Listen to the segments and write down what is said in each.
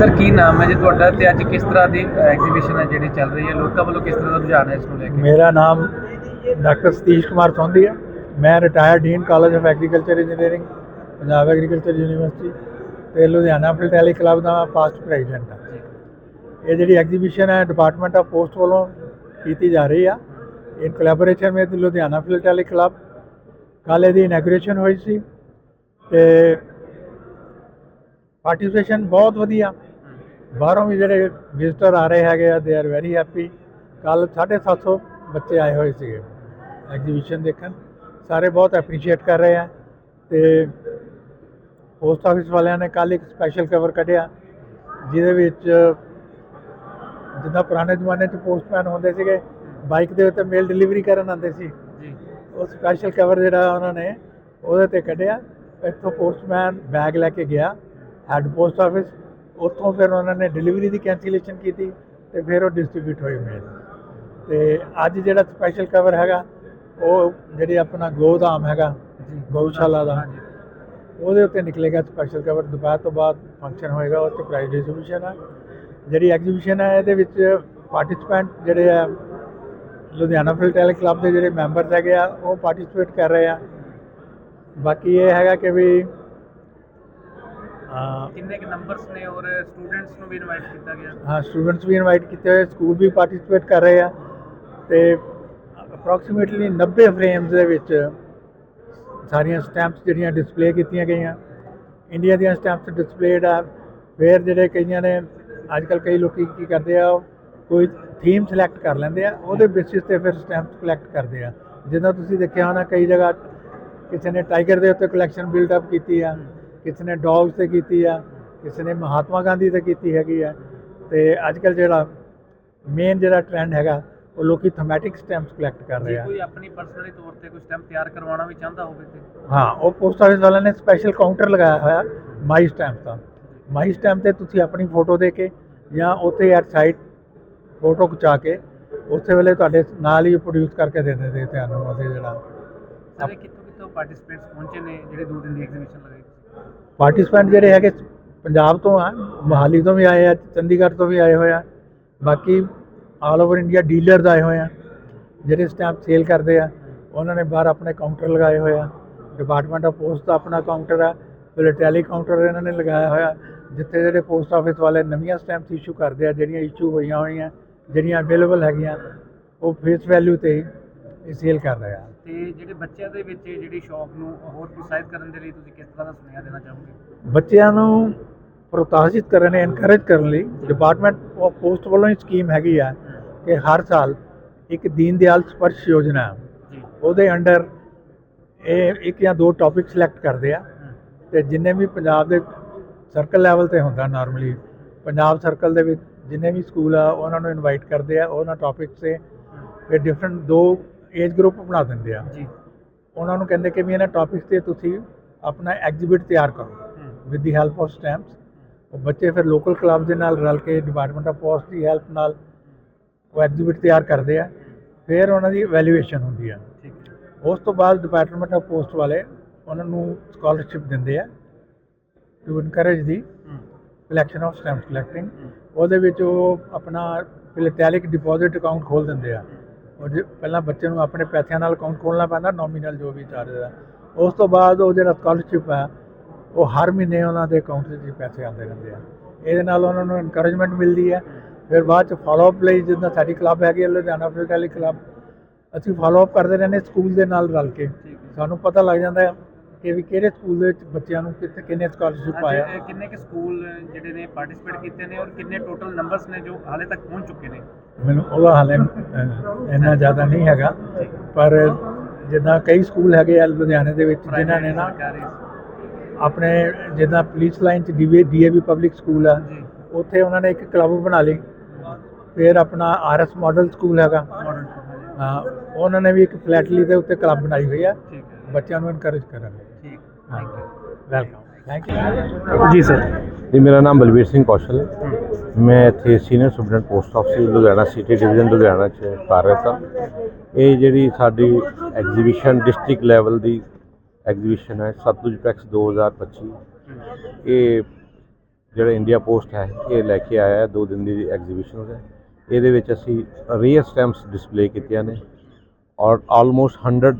Sir ਕੀ ਨਾਮ ਹੈ ਜੀ ਤੁਹਾਡਾ ਤੇ ਅੱਜ ਕਿਸ ਤਰ੍ਹਾਂ ਦੀ ਐਗਜ਼ੀਬਿਸ਼ਨ ਹੈ ਜਿਹੜੀ ਚੱਲ ਰਹੀ ਹੈ? ਲੋਕਾਂ ਵੱਲੋਂ ਕਿਸ ਤਰ੍ਹਾਂ ਦਾ ਰੁਝਾਨ ਹੈ ਇਸ ਨੂੰ ਲੈ ਕੇ? ਮੇਰਾ ਨਾਮ ਡਾਕਟਰ ਸਤੀਸ਼ ਕੁਮਾਰ ਸੋਂਦੀ ਹੈ। ਮੈਂ retired dean college of agriculture engineering Punjab agriculture university ਤੇ ਲੁਧਿਆਣਾ ਫਿਲਟੈਲੀ ਕਲੱਬ ਦਾ ਪਾਸਟ ਪ੍ਰੈਜ਼ੀਡੈਂਟ ਹਾਂ। ਇਹ ਜਿਹੜੀ ਐਗਜ਼ੀਬਿਸ਼ਨ ਹੈ ਡਿਪਾਰਟਮੈਂਟ ਆਫ ਪੋਸਟ ਵੱਲੋਂ ਕੀਤੀ ਜਾ ਰਹੀ ਆ। In collaboration with Ludhiana philately club ਕੱਲ੍ਹ ਇਹਦੀ ਇਨੈਗੋਰੇਸ਼ਨ ਹੋਈ ਸੀ ਤੇ ਪਾਰਟਿਸਿਪੇਸ਼ਨ ਬਹੁਤ ਵਧੀਆ। ਬਾਹਰੋਂ ਵੀ ਜਿਹੜੇ ਵਿਜ਼ਿਟਰ ਆ ਰਹੇ ਹੈਗੇ ਆ ਦੇ ਆਰ ਵੈਰੀ ਹੈਪੀ ਕੱਲ 750 ਬੱਚੇ ਆਏ ਹੋਏ ਸੀਗੇ ਐਗਜ਼ੀਬਿਸ਼ਨ ਦੇਖਣ। ਸਾਰੇ ਬਹੁਤ ਐਪਰੀਸ਼ੀਏਟ ਕਰ ਰਹੇ ਆ। ਤੇ ਪੋਸਟ ਆਫਿਸ ਵਾਲਿਆਂ ਨੇ ਕੱਲ ਇੱਕ ਸਪੈਸ਼ਲ ਕਵਰ ਕੱਢਿਆ ਜਿਹਦੇ ਵਿੱਚ ਜਿੱਦਾਂ ਪੁਰਾਣੇ ਜ਼ਮਾਨੇ 'ਚ ਪੋਸਟਮੈਨ ਹੁੰਦੇ ਸੀਗੇ ਬਾਈਕ ਦੇ ਉੱਤੇ ਮੇਲ ਡਿਲੀਵਰੀ ਕਰਨ ਆਉਂਦੇ ਸੀ। ਜੀ। ਉਹ ਸਪੈਸ਼ਲ ਕਵਰ ਜਿਹੜਾ ਉਹਨਾਂ ਨੇ ਉਹਦੇ ਤੇ ਕੱਢਿਆ। ਇੱਥੋਂ ਪੋਸਟਮੈਨ ਬੈਗ ਲੈ ਕੇ ਗਿਆ ਹੈੱਡ ਪੋਸਟ ਆਫਿਸ ਉੱਥੋਂ ਫਿਰ ਉਹਨਾਂ ਨੇ ਡਿਲੀਵਰੀ ਦੀ ਕੈਂਸਲੇਸ਼ਨ ਕੀਤੀ ਤੇ ਫਿਰ ਉਹ ਡਿਸਟ੍ਰੀਬਿਊਟ ਹੋਈ ਮੇਲ ਤੇ ਅੱਜ ਜਿਹੜਾ ਸਪੈਸ਼ਲ ਕਵਰ ਹੈਗਾ ਉਹ ਜਿਹੜੀ ਆਪਣਾ ਗੋਦਾਮ ਹੈਗਾ ਗਊਸ਼ਾਲਾ ਦਾ। ਉਹਦੇ ਉੱਤੇ ਨਿਕਲੇਗਾ ਸਪੈਸ਼ਲ ਕਵਰ ਦੁਪਹਿਰ ਤੋਂ ਬਾਅਦ ਫੰਕਸ਼ਨ ਹੋਏਗਾ ਉਹ 'ਚ ਪ੍ਰਾਈਜ਼ ਡਿਸਟ੍ਰੀਬਿਊਸ਼ਨ ਹੈ ਜਿਹੜੀ ਐਗਜ਼ੀਬਿਸ਼ਨ ਹੈ ਇਹਦੇ ਵਿੱਚ ਪਾਰਟਿਸਪੈਂਟ ਜਿਹੜੇ ਆ ਲੁਧਿਆਣਾ ਫਿਲਟੈਲ ਕਲੱਬ ਦੇ ਜਿਹੜੇ ਮੈਂਬਰਸ ਹੈਗੇ ਆ ਉਹ ਪਾਰਟਿਸਿਪੇਟ ਕਰ ਰਹੇ ਆ। ਬਾਕੀ ਇਹ ਹੈਗਾ ਕਿ ਵੀ ਅਹ, ਕਿੰਨੇ ਕਿ ਨੰਬਰਸ ਨੇ ਔਰ ਸਟੂਡੈਂਟਸ ਨੂੰ ਵੀ ਇਨਵਾਈਟ ਕੀਤਾ ਗਿਆ? ਹਾਂ ਸਟੂਡੈਂਟਸ ਵੀ ਇਨਵਾਈਟ ਕੀਤੇ ਹੋਏ ਸਕੂਲ ਵੀ ਪਾਰਟਿਸਿਪੇਟ ਕਰ ਰਹੇ ਆ। ਤੇ ਅਪਰੋਕਸੀਮੇਟਲੀ 90 ਫਰੇਮਸ ਦੇ ਵਿੱਚ ਸਾਰੀਆਂ ਸਟੈਂਪਸ ਜਿਹੜੀਆਂ ਡਿਸਪਲੇ ਕੀਤੀਆਂ ਗਈਆਂ। ਇੰਡੀਆ ਦੀਆਂ ਸਟੈਂਪਸ ਡਿਸਪਲੇਡ ਆ। ਫਿਰ ਜਿਹੜੇ ਕਈਆਂ ਨੇ ਅੱਜ ਕੱਲ ਕਈ ਲੋਕੀ ਕੀ ਕਰਦੇ ਆ ਕੋਈ ਥੀਮ ਸਿਲੈਕਟ ਕਰ ਲੈਂਦੇ ਆ ਉਹਦੇ ਬੇਸਿਸ ਤੇ ਫਿਰ ਸਟੈਂਪਸ ਕਲੈਕਟ ਕਰਦੇ ਆ। ਜਿੱਦਾਂ ਤੁਸੀਂ ਦੇਖਿਆ ਹੋਣਾ ਕਈ ਜਗ੍ਹਾ ਕਿਸੇ ਨੇ ਟਾਈਗਰ ਦੇ ਉੱਤੇ ਕਲੈਕਸ਼ਨ ਬਿਲਡ ਅਪ ਕੀਤੀ ਆ। ਕਿਸੇ ਨੇ ਡੌਗਸ ਤੇ ਕੀਤੀ ਆ ਕਿਸੇ ਨੇ ਮਹਾਤਮਾ ਗਾਂਧੀ ਤੇ ਕੀਤੀ ਹੈਗੀ ਆ। ਤੇ ਅੱਜ ਕੱਲ ਜਿਹੜਾ ਮੇਨ ਜਿਹੜਾ ਟ੍ਰੈਂਡ ਹੈਗਾ ਉਹ ਲੋਕੀ ਥੀਮੈਟਿਕ ਸਟੈਂਪਸ ਕਲੈਕਟ ਕਰ ਰਹੇ ਆ। ਕੋਈ ਆਪਣੀ ਪਰਸਨਲੀ ਤੌਰ ਤੇ ਕੋਈ ਸਟੈਂਪ ਤਿਆਰ ਕਰਵਾਉਣਾ ਵੀ ਚਾਹੁੰਦਾ ਹੋਵੇ ਤੇ? ਹਾਂ ਉਹ ਪੋਸਟ ਆਫਿਸ ਵਾਲਿਆਂ ਨੇ ਸਪੈਸ਼ਲ ਕਾਊਂਟਰ ਲਗਾਇਆ ਹੋਇਆ ਮਾਈ ਸਟੈਂਪ ਦਾ। ਮਾਈ ਸਟੈਂਪ ਤੇ ਤੁਸੀਂ ਆਪਣੀ ਫੋਟੋ ਦੇ ਕੇ ਜਾਂ ਉੱਥੇ ਐਟ ਸਾਈਟ ਫੋਟੋ ਖਿਚਾ ਕੇ ਉਸੇ ਵੇਲੇ ਤੁਹਾਡੇ ਨਾਲ ਹੀ ਪ੍ਰੋਡਿਊਸ ਕਰਕੇ ਦੇ ਦਿੰਦੇ ਤੁਹਾਨੂੰ ਉਹਦੇ ਜਿਹੜਾ ਸਾਰੇ ਕਿੱਥੋਂ ਕਿੱਥੋਂ ਪਾਰਟਿਸਿਪੇਟਸ ਪਹੁੰਚੇ ਨੇ ਜਿਹੜੇ ਦੋ ਦਿਨ ਦੀ ਐਗਜ਼ੀਬਿਸ਼ਨ ਲਗਾਈ? ਪਾਰਟਿਸਪੈਂਟ ਜਿਹੜੇ ਹੈਗੇ ਪੰਜਾਬ ਤੋਂ ਆ, ਮੋਹਾਲੀ ਤੋਂ ਵੀ ਆਏ ਆ, ਚੰਡੀਗੜ੍ਹ ਤੋਂ ਵੀ ਆਏ ਹੋਏ ਆ, ਬਾਕੀ ਆਲ ਓਵਰ ਇੰਡੀਆ ਡੀਲਰਸ ਆਏ ਹੋਏ ਆ, ਜਿਹੜੇ ਸਟੈਂਪ ਸੇਲ ਕਰਦੇ ਆ, ਉਹਨਾਂ ਨੇ ਬਾਹਰ ਆਪਣੇ ਕਾਊਂਟਰ ਲਗਾਏ ਹੋਏ ਆ ਡਿਪਾਰਟਮੈਂਟ ਆਫ ਪੋਸਟ ਦਾ ਆਪਣਾ ਕਾਊਂਟਰ ਆ ਫਿਰ ਕਾਊਂਟਰ ਇਹਨਾਂ ਨੇ ਲਗਾਇਆ ਹੋਇਆ, ਜਿੱਥੇ ਜਿਹੜੇ ਪੋਸਟ ਆਫਿਸ ਵਾਲੇ ਨਵੀਆਂ ਸਟੈਂਪਸ ਇਸ਼ੂ ਕਰਦੇ ਆ, ਜਿਹੜੀਆਂ ਇਸ਼ੂ ਹੋਈਆਂ ਹੋਈਆਂ, ਜਿਹੜੀਆਂ ਅਵੇਲੇਬਲ ਹੈਗੀਆਂ, ਉਹ ਫੇਸ ਵੈਲਿਊ ਤੇ ਹੀ ਸੇਲ ਕਰ ਰਹੇ ਆ। ਤੇ ਜਿਹੜੇ ਬੱਚਿਆਂ ਦੇ ਵਿੱਚ ਜਿਹੜੀ ਸ਼ੌਪ ਨੂੰ ਹੋਰ ਪ੍ਰੋਤਸਾਹਿਤ ਕਰਨ ਦੇ ਲਈ ਤੁਸੀਂ ਕਿਸ ਤਰ੍ਹਾਂ ਦਾ ਸੁਨੇਹਾ ਦੇਣਾ ਚਾਹੋਗੇ? ਬੱਚਿਆਂ ਨੂੰ ਪ੍ਰੋਤਸਾਹਿਤ ਕਰਨ ਐਨਕਰੇਜ ਕਰਨ ਲਈ ਡਿਪਾਰਟਮੈਂਟ ਆਫ ਪੋਸਟ ਵੱਲੋਂ ਹੀ ਸਕੀਮ ਹੈਗੀ ਆ ਕਿ ਹਰ ਸਾਲ ਇੱਕ ਦੀਨ ਦਿਆਲ ਸਪਰਸ਼ ਯੋਜਨਾ ਉਹਦੇ ਅੰਡਰ ਇਹ ਇੱਕ ਜਾਂ ਦੋ ਟੌਪਿਕ ਸਿਲੈਕਟ ਕਰਦੇ ਆ ਤੇ ਜਿੰਨੇ ਵੀ ਪੰਜਾਬ ਦੇ ਸਰਕਲ ਲੈਵਲ ਤੇ ਹੁੰਦਾ ਨਾਰਮਲੀ ਪੰਜਾਬ ਸਰਕਲ ਦੇ ਵਿੱਚ ਜਿੰਨੇ ਵੀ ਸਕੂਲ ਆ ਉਹਨਾਂ ਨੂੰ ਇਨਵਾਈਟ ਕਰਦੇ ਆ ਉਹਨਾਂ ਟੌਪਿਕਸ ਤੇ ਫਿਰ ਡਿਫਰੈਂਟ ਦੋ ਏਜ ਗਰੁੱਪ ਬਣਾ ਦਿੰਦੇ ਆ। ਜੀ। ਉਹਨਾਂ ਨੂੰ ਕਹਿੰਦੇ ਕਿ ਵੀ ਇਹਨਾਂ ਟੌਪਿਕਸ ਤੇ ਤੁਸੀਂ ਆਪਣਾ ਐਗਜ਼ੀਬਿਟ ਤਿਆਰ ਕਰੋ। With the help of stamps ਉਹ ਬੱਚੇ ਫਿਰ ਲੋਕਲ ਕਲੱਬ ਦੇ ਨਾਲ ਰਲ ਕੇ ਡਿਪਾਰਟਮੈਂਟ ਆਫ ਪੋਸਟ ਦੀ ਹੈਲਪ ਨਾਲ ਉਹ ਐਗਜ਼ੀਬਿਟ ਤਿਆਰ ਕਰਦੇ ਆ। ਫਿਰ ਉਹਨਾਂ ਦੀ ਵੈਲਿਊਏਸ਼ਨ ਹੁੰਦੀ ਆ। ਠੀਕ ਹੈ। ਉਸ ਤੋਂ ਬਾਅਦ ਡਿਪਾਰਟਮੈਂਟ ਆਫ ਪੋਸਟ ਵਾਲੇ ਉਹਨਾਂ ਨੂੰ ਸਕਾਲਰਸ਼ਿਪ ਦਿੰਦੇ ਆ। To encourage the collection of stamps collecting ਉਹਦੇ ਵਿੱਚ ਉਹ ਆਪਣਾ ਫਿਲਟੈਲਿਕ ਡਿਪੋਜ਼ਿਟ ਅਕਾਊਂਟ ਖੋਲ ਦਿੰਦੇ ਆ। ਉਹ ਜੇ ਪਹਿਲਾਂ ਬੱਚੇ ਨੂੰ ਆਪਣੇ ਪੈਸਿਆਂ ਨਾਲ ਅਕਾਊਂਟ ਖੋਲਣਾ ਪੈਂਦਾ ਨੋਮੀਨਲ ਜੋ ਵੀ ਚਾਰਜ ਹੈ ਉਸ ਤੋਂ ਬਾਅਦ ਉਹ ਜਿਹੜਾ ਸਕਾਲਰਸ਼ਿਪ ਹੈ ਉਹ ਹਰ ਮਹੀਨੇ ਉਹਨਾਂ ਦੇ ਅਕਾਊਂਟ 'ਚ ਪੈਸੇ ਆਉਂਦੇ ਰਹਿੰਦੇ ਆ। ਇਹਦੇ ਨਾਲ ਉਹਨਾਂ ਨੂੰ ਇਨਕਰੇਜਮੈਂਟ ਮਿਲਦੀ ਹੈ। ਫਿਰ ਬਾਅਦ ਚ ਫਾਲੋ ਅਪ ਲਈ ਜਿੱਦਾਂ ਸਾਡੀ ਕਲੱਬ ਹੈਗੀ ਹੈ ਲੁਧਿਆਣਾ ਫਿਲਟੈਲਿਕ ਕਲੱਬ ਅਸੀਂ ਫਾਲੋ ਅਪ ਕਰਦੇ ਰਹਿੰਦੇ ਸਕੂਲ ਦੇ ਨਾਲ ਰਲ ਕੇ। ਸਾਨੂੰ ਪਤਾ ਲੱਗ ਜਾਂਦਾ ਹੈ ਕਿ ਵੀ ਕਿਹੜੇ ਸਕੂਲ ਦੇ ਵਿੱਚ ਬੱਚਿਆਂ ਨੂੰ ਕਿੱਥੇ ਕਿੰਨੇ ਸਕਾਲਰਸ਼ਿਪ ਆਇਆ ਅੱਜ, ਕਿੰਨੇ ਕਿ ਸਕੂਲ ਜਿਹੜੇ ਨੇ ਪਾਰਟਿਸਿਪੇਟ ਕੀਤੇ ਨੇ ਔਰ ਕਿੰਨੇ ਟੋਟਲ ਨੰਬਰਸ ਨੇ ਜੋ ਹਾਲੇ ਤੱਕ ਪਹੁੰਚ ਚੁੱਕੇ ਨੇ? ਮੈਨੂੰ ਉਹਦਾ ਹਾਲੇ ਇੰਨਾ ਜ਼ਿਆਦਾ ਨਹੀਂ ਹੈਗਾ। ਪਰ ਜਿੱਦਾਂ ਕਈ ਸਕੂਲ ਹੈਗੇ ਆ ਲੁਧਿਆਣੇ ਦੇ ਵਿੱਚ ਜਿਨ੍ਹਾਂ ਨੇ ਨਾ ਆਪਣੇ ਜਿੱਦਾਂ ਪੁਲਿਸ ਲਾਈਨ ਚ ਡੀਵੇ ਡੀਏਵੀ ਪਬਲਿਕ ਸਕੂਲ ਆ ਉੱਥੇ ਉਹਨਾਂ ਨੇ ਇੱਕ ਕਲੱਬ ਬਣਾ ਲਈ। ਫਿਰ ਆਪਣਾ ਆਰਐਸ ਮਾਡਲ ਸਕੂਲ ਹੈਗਾ। ਹਾਂ ਉਹਨਾਂ ਨੇ ਵੀ ਇੱਕ ਫਲੈਟਲੀ ਦੇ ਉੱਤੇ ਕਲੱਬ ਬਣਾਈ ਹੋਈ ਆ। ਬੱਚਿਆਂ ਨੂੰ ਇਨਕਰੇਜ ਕਰਨ ਲਈ। ਵੈਲਕਮ ਥੈਂਕ ਯੂ ਜੀ ਸਰ। ਜੀ ਮੇਰਾ ਨਾਮ ਬਲਵੀਰ ਸਿੰਘ ਕੌਸ਼ਲ ਹੈ। ਮੈਂ ਇੱਥੇ senior superintendent post office Ludhiana city division Ludhiana 'ਚ ਕਾਰਜਰਤ ਹਾਂ ਇਹ ਜਿਹੜੀ ਸਾਡੀ ਐਗਜ਼ੀਬਿਸ਼ਨ ਡਿਸਟ੍ਰਿਕਟ ਲੈਵਲ ਦੀ ਐਗਜ਼ੀਬਿਸ਼ਨ ਹੈ ਸਤਲੁਜ ਪੈਕਸ 2025 ਇਹ ਜਿਹੜਾ ਇੰਡੀਆ ਪੋਸਟ ਹੈ ਇਹ ਲੈ ਕੇ ਆਇਆ ਹੈ ਦੋ ਦਿਨ ਦੀ ਐਗਜ਼ੀਬਿਸ਼ਨ ਹੈ ਇਹਦੇ ਵਿੱਚ ਅਸੀਂ ਰੀਅਰ ਸਟੈਂਪਸ ਡਿਸਪਲੇ ਕੀਤੀਆਂ ਨੇ ਔਰ ਆਲਮੋਸਟ 100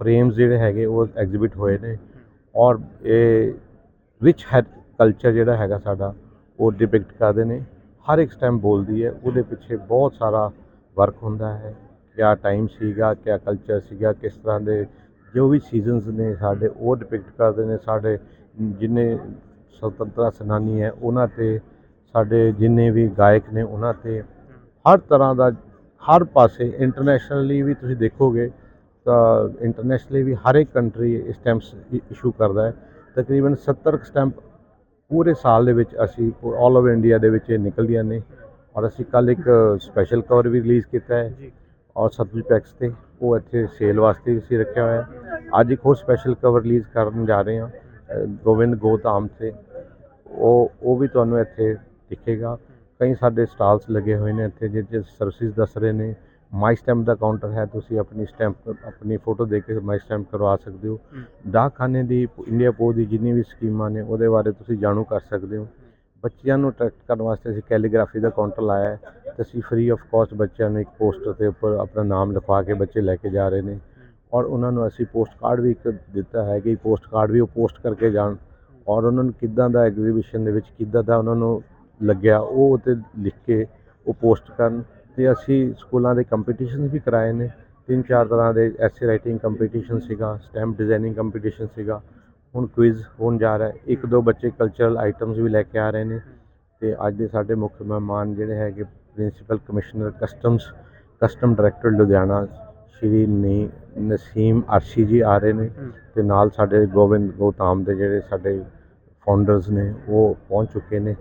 ਫਰੇਮਸ ਜਿਹੜੇ ਹੈਗੇ ਉਹ ਐਗਜ਼ਿਬਿਟ ਹੋਏ ਨੇ। ਔਰ ਇਹ ਰਿਚ ਹੈ ਕਲਚਰ ਜਿਹੜਾ ਹੈਗਾ ਸਾਡਾ, ਉਹ ਡਿਪਿਕਟ ਕਰਦੇ ਨੇ। ਹਰ ਇੱਕ ਸਟੈਂਪ ਬੋਲਦੀ ਹੈ, ਉਹਦੇ ਪਿੱਛੇ ਬਹੁਤ ਸਾਰਾ ਵਰਕ ਹੁੰਦਾ ਹੈ। ਕਿਆ ਟਾਈਮ ਸੀਗਾ, ਕਿਆ ਕਲਚਰ ਸੀਗਾ, ਕਿਸ ਤਰ੍ਹਾਂ ਦੇ ਜੋ ਵੀ ਸੀਜ਼ਨਸ ਨੇ ਸਾਡੇ, ਉਹ ਡਿਪਿਕਟ ਕਰਦੇ ਨੇ। ਸਾਡੇ ਜਿੰਨੇ ਸੁਤੰਤਰਤਾ ਸੈਨਾਨੀ ਹੈ, ਉਹਨਾਂ ਤੇ ਸਾਡੇ ਜਿੰਨੇ ਵੀ ਗਾਇਕ ਨੇ, ਉਹਨਾਂ ਤੇ ਹਰ ਤਰ੍ਹਾਂ ਦਾ, ਹਰ ਪਾਸੇ ਇੰਟਰਨੈਸ਼ਨਲੀ ਵੀ ਤੁਸੀਂ ਦੇਖੋਗੇ ਇੰਟਰਨੈਸ਼ਨਲੀ ਵੀ ਹਰ ਇੱਕ ਕੰਟਰੀ ਸਟੈਂਪਸ ਇਸ਼ੂ ਕਰਦਾ ਹੈ। ਤਕਰੀਬਨ 70 ਸਟੈਂਪ ਪੂਰੇ ਸਾਲ ਦੇ ਵਿੱਚ ਅਸੀਂ ਆਲ ਓਵਰ ਇੰਡੀਆ ਦੇ ਵਿੱਚ ਇਹ ਨਿਕਲਦੀਆਂ ਨੇ ਔਰ ਅਸੀਂ ਕੱਲ ਇੱਕ ਸਪੈਸ਼ਲ ਕਵਰ ਵੀ ਰਿਲੀਜ਼ ਕੀਤਾ ਹੈ ਔਰ ਸਤਲੁਜ ਪੈਕਸ ਤੇ। ਉਹ ਇੱਥੇ ਸੇਲ ਵਾਸਤੇ ਵੀ ਅਸੀਂ ਰੱਖਿਆ ਹੋਇਆ ਹੈ। ਅੱਜ ਇੱਕ ਹੋਰ ਸਪੈਸ਼ਲ ਕਵਰ ਰਿਲੀਜ਼ ਕਰਨ ਜਾ ਰਹੇ ਹਾਂ ਅ, ਗੋਬਿੰਦ ਗੋਧਾਮ ਤੇ। ਉਹ ਉਹ ਵੀ ਤੁਹਾਨੂੰ ਇੱਥੇ ਦਿਖੇਗਾ। ਕਈ ਸਾਡੇ ਸਟਾਲਸ ਲੱਗੇ ਹੋਏ ਨੇ ਇੱਥੇ ਜਿਹਦੇ ਸਰਵਿਸ ਦੱਸ ਰਹੇ ਨੇ। ਮਾਈ ਸਟੈਂਪ ਦਾ ਕਾਊਂਟਰ ਹੈ ਤੁਸੀਂ ਆਪਣੀ ਸਟੈਂਪ ਆਪਣੀ ਫੋਟੋ ਦੇ ਕੇ ਮਾਈ ਸਟੈਂਪ ਕਰਵਾ ਸਕਦੇ ਹੋ। ਡਾਕਖਾਨੇ ਦੀ ਇੰਡੀਆ ਪੋਸਟ ਦੀ ਜਿੰਨੀ ਵੀ ਸਕੀਮਾਂ ਨੇ ਉਹਦੇ ਬਾਰੇ ਤੁਸੀਂ ਜਾਣੂ ਕਰ ਸਕਦੇ ਹੋ। ਬੱਚਿਆਂ ਨੂੰ ਅਟਰੈਕਟ ਕਰਨ ਵਾਸਤੇ ਅਸੀਂ ਕੈਲੀਗ੍ਰਾਫੀ ਦਾ ਕਾਊਂਟਰ ਲਾਇਆ ਹੈ। ਤੇ ਅਸੀਂ ਫ੍ਰੀ ਆਫ ਕਾਸਟ ਬੱਚਿਆਂ ਨੂੰ ਇੱਕ ਪੋਸਟਰ ਦੇ ਉੱਪਰ ਆਪਣਾ ਨਾਮ ਲਿਖਵਾ ਕੇ ਬੱਚੇ ਲੈ ਕੇ ਜਾ ਰਹੇ ਨੇ। ਔਰ ਉਹਨਾਂ ਨੂੰ ਅਸੀਂ ਪੋਸਟ ਕਾਰਡ ਵੀ ਇੱਕ ਦਿੱਤਾ ਹੈ ਕਿ ਪੋਸਟ ਕਾਰਡ ਵੀ ਉਹ ਪੋਸਟ ਕਰਕੇ ਜਾਣ। ਔਰ ਉਹਨਾਂ ਨੂੰ ਕਿੱਦਾਂ ਦਾ ਐਗਜ਼ੀਬਿਸ਼ਨ ਦੇ ਵਿੱਚ ਕਿੱਦਾਂ ਦਾ ਉਹਨਾਂ ਨੂੰ ਲੱਗਿਆ ਉਹ ਉੱਤੇ ਲਿਖ ਕੇ ਉਹ ਪੋਸਟ ਕਰਨ। ਤੇ ਅਸੀਂ ਸਕੂਲਾਂ ਦੇ ਕੰਪੀਟੀਸ਼ਨ ਵੀ ਕਰਾਏ ਨੇ। ਤਿੰਨ ਚਾਰ ਤਰ੍ਹਾਂ ਦੇ ਐਸੇ ਰਾਈਟਿੰਗ ਕੰਪੀਟੀਸ਼ਨ ਸੀਗਾ ਸਟੈਂਪ ਡਿਜ਼ਾਈਨਿੰਗ ਕੰਪੀਟੀਸ਼ਨ ਸੀਗਾ। ਹੁਣ ਕੁਇਜ਼ ਹੋਣ ਜਾ ਰਿਹਾ ਇੱਕ ਦੋ ਬੱਚੇ ਕਲਚਰਲ ਆਈਟਮਸ ਵੀ ਲੈ ਕੇ ਆ ਰਹੇ ਨੇ। ਤੇ ਅੱਜ ਦੇ ਸਾਡੇ ਮੁੱਖ ਮਹਿਮਾਨ ਜਿਹੜੇ ਹੈਗੇ principal commissioner customs customs director Ludhiana Shri ਨੀ ਨਸੀਮ ਅਰਸ਼ੀ ਜੀ ਆ ਰਹੇ ਨੇ। ਤੇ ਨਾਲ ਸਾਡੇ ਗੋਬਿੰਦ ਗੋਤਾਮ ਦੇ ਜਿਹੜੇ ਸਾਡੇ ਫਾਊਂਡਰਸ ਨੇ ਉਹ ਪਹੁੰਚ ਚੁੱਕੇ ਨੇ।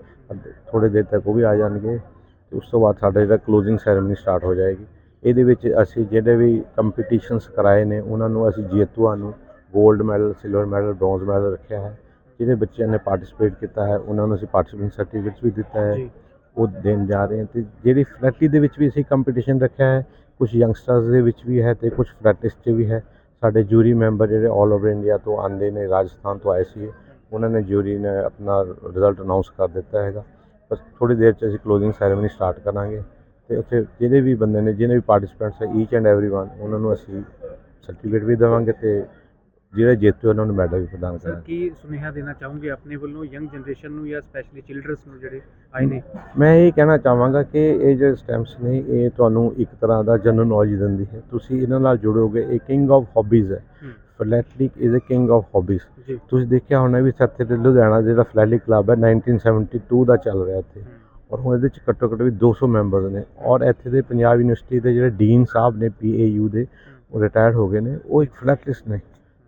ਥੋੜੇ ਦੇਰ ਤੱਕ ਉਹ ਵੀ ਆ ਜਾਣਗੇ। ਉਸ ਤੋਂ ਬਾਅਦ ਸਾਡਾ ਜਿਹੜਾ ਕਲੋਜ਼ਿੰਗ ਸੈਰੇਮਨੀ ਸਟਾਰਟ ਹੋ ਜਾਏਗੀ। ਇਹਦੇ ਵਿੱਚ ਅਸੀਂ ਜਿਹੜੇ ਵੀ ਕੰਪੀਟੀਸ਼ਨਸ ਕਰਾਏ ਨੇ ਉਹਨਾਂ ਨੂੰ ਅਸੀਂ ਜੇਤੂਆਂ ਨੂੰ 골ਡ medal silver medal bronze medal ਰੱਖਿਆ ਹੈ। ਜਿਹੜੇ ਬੱਚਿਆਂ ਨੇ ਪਾਰਟਿਸਿਪੇਟ ਕੀਤਾ ਹੈ ਉਹਨਾਂ ਨੂੰ ਅਸੀਂ ਪਾਰਟਿਸਿਪੇਟ ਸਰਟੀਫਿਕੇਟਸ ਵੀ ਦਿੱਤਾ ਹੈ। ਉਹ ਦੇਣ ਜਾ ਰਹੇ ਹਾਂ ਤੇ ਜਿਹੜੀ ਫਲੈਟੀ ਦੇ ਵਿੱਚ ਵੀ ਅਸੀਂ ਕੰਪੀਟੀਸ਼ਨ ਰੱਖਿਆ ਹੈ ਕੁਝ ਯੰਗਸਟਰਸ ਦੇ ਵਿੱਚ ਵੀ ਹੈ ਤੇ ਕੁਝ ਫਲੈਟਿਸਟ 'ਚ ਵੀ ਹੈ। ਸਾਡੇ ਜੂਰੀ ਮੈਂਬਰ ਜਿਹੜੇ ਆਲ ਓਵਰ ਇੰਡੀਆ ਤੋਂ ਆਂਦੇ ਨੇ ਰਾਜਸਥਾਨ ਤੋਂ ਆਏ ਸੀ ਉਹਨਾਂ ਨੇ ਜੂਰੀ ਨੇ ਆਪਣਾ ਰਿਜ਼ਲਟ ਅਨਾਉਂਸ ਕਰ ਦਿੱਤਾ ਹੈਗਾ। ਬਸ ਥੋੜੀ ਦੇਰ 'ਚ ਅਸੀਂ ਕਲੋਜ਼ਿੰਗ ਸੈਰੇਮਨੀ ਸਟਾਰਟ ਕਰਾਂਗੇ ਤੇ ਉੱਥੇ ਜਿਹੜੇ ਵੀ ਬੰਦੇ ਨੇ ਜਿਹਨੇ ਵੀ ਪਾਰਟਿਸਿਪੈਂਟਸ ਹੈ ਈਚ ਐਂਡ ਐਵਰੀਵਨ ਉਹਨਾਂ ਨੂੰ ਅਸੀਂ ਸਰਟੀਫਿਕੇਟ ਵੀ ਦੇਵਾਂਗੇ ਤੇ ਜਿਹੜੇ ਜੇਤੂ ਉਹਨਾਂ ਨੂੰ ਮੈਡਲ ਵੀ ਪ੍ਰਦਾਨ ਸਰ ਕਰਾਂਗੇ। ਕੀ ਸੁਨੇਹਾ ਦੇਣਾ ਚਾਹੋਗੇ ਆਪਣੇ ਵੱਲੋਂ ਯੰਗ ਜਨਰੇਸ਼ਨ ਨੂੰ ਜਾਂ ਸਪੈਸ਼ਲੀ ਚਿਲਡਰਨਸ ਨੂੰ ਜਿਹੜੇ ਆਏ ਨੇ? ਮੈਂ ਇਹ ਕਹਿਣਾ ਚਾਹਾਂਗਾ ਕਿ ਇਹ ਜਿਹੜੇ ਸਟੈਂਪਸ ਨੇ ਇਹ ਤੁਹਾਨੂੰ ਇੱਕ ਤਰ੍ਹਾਂ ਦਾ ਜਨਰਲ ਨੌਲੇਜ ਦਿੰਦੀ ਹੈ। ਤੁਸੀਂ ਇਹਨਾਂ ਨਾਲ ਜੁੜੋਗੇ ਇਹ ਕਿੰਗ ਆਫ ਹੌਬੀਜ਼ ਹੂੰ। Philately is a king of hobbies ਤੁਸੀਂ ਦੇਖਿਆ ਹੋਣਾ ਵੀ ਸੱਤੇ ਤੇ ਲੁਧਿਆਣਾ ਜਿਹੜਾ ਫਲੈਟਲਿਕ ਕਲੱਬ ਹੈ 1972 ਦਾ ਚੱਲ ਰਿਹਾ ਇੱਥੇ। ਔਰ ਹੁਣ ਇਹਦੇ ਚ ਘੱਟੋ ਘੱਟ ਵੀ 200 ਮੈਂਬਰਸ ਨੇ। ਔਰ ਇੱਥੇ ਦੇ ਪੰਜਾਬ ਯੂਨੀਵਰਸਿਟੀ ਦੇ ਜਿਹੜੇ ਡੀਨ ਸਾਹਿਬ ਨੇ ਪੀਏਯੂ ਦੇ ਉਹ ਰਿਟਾਇਰਡ ਹੋ ਗਏ ਨੇ। ਉਹ ਇੱਕ ਫਲੈਟਲਿਸਟ ਨੇ।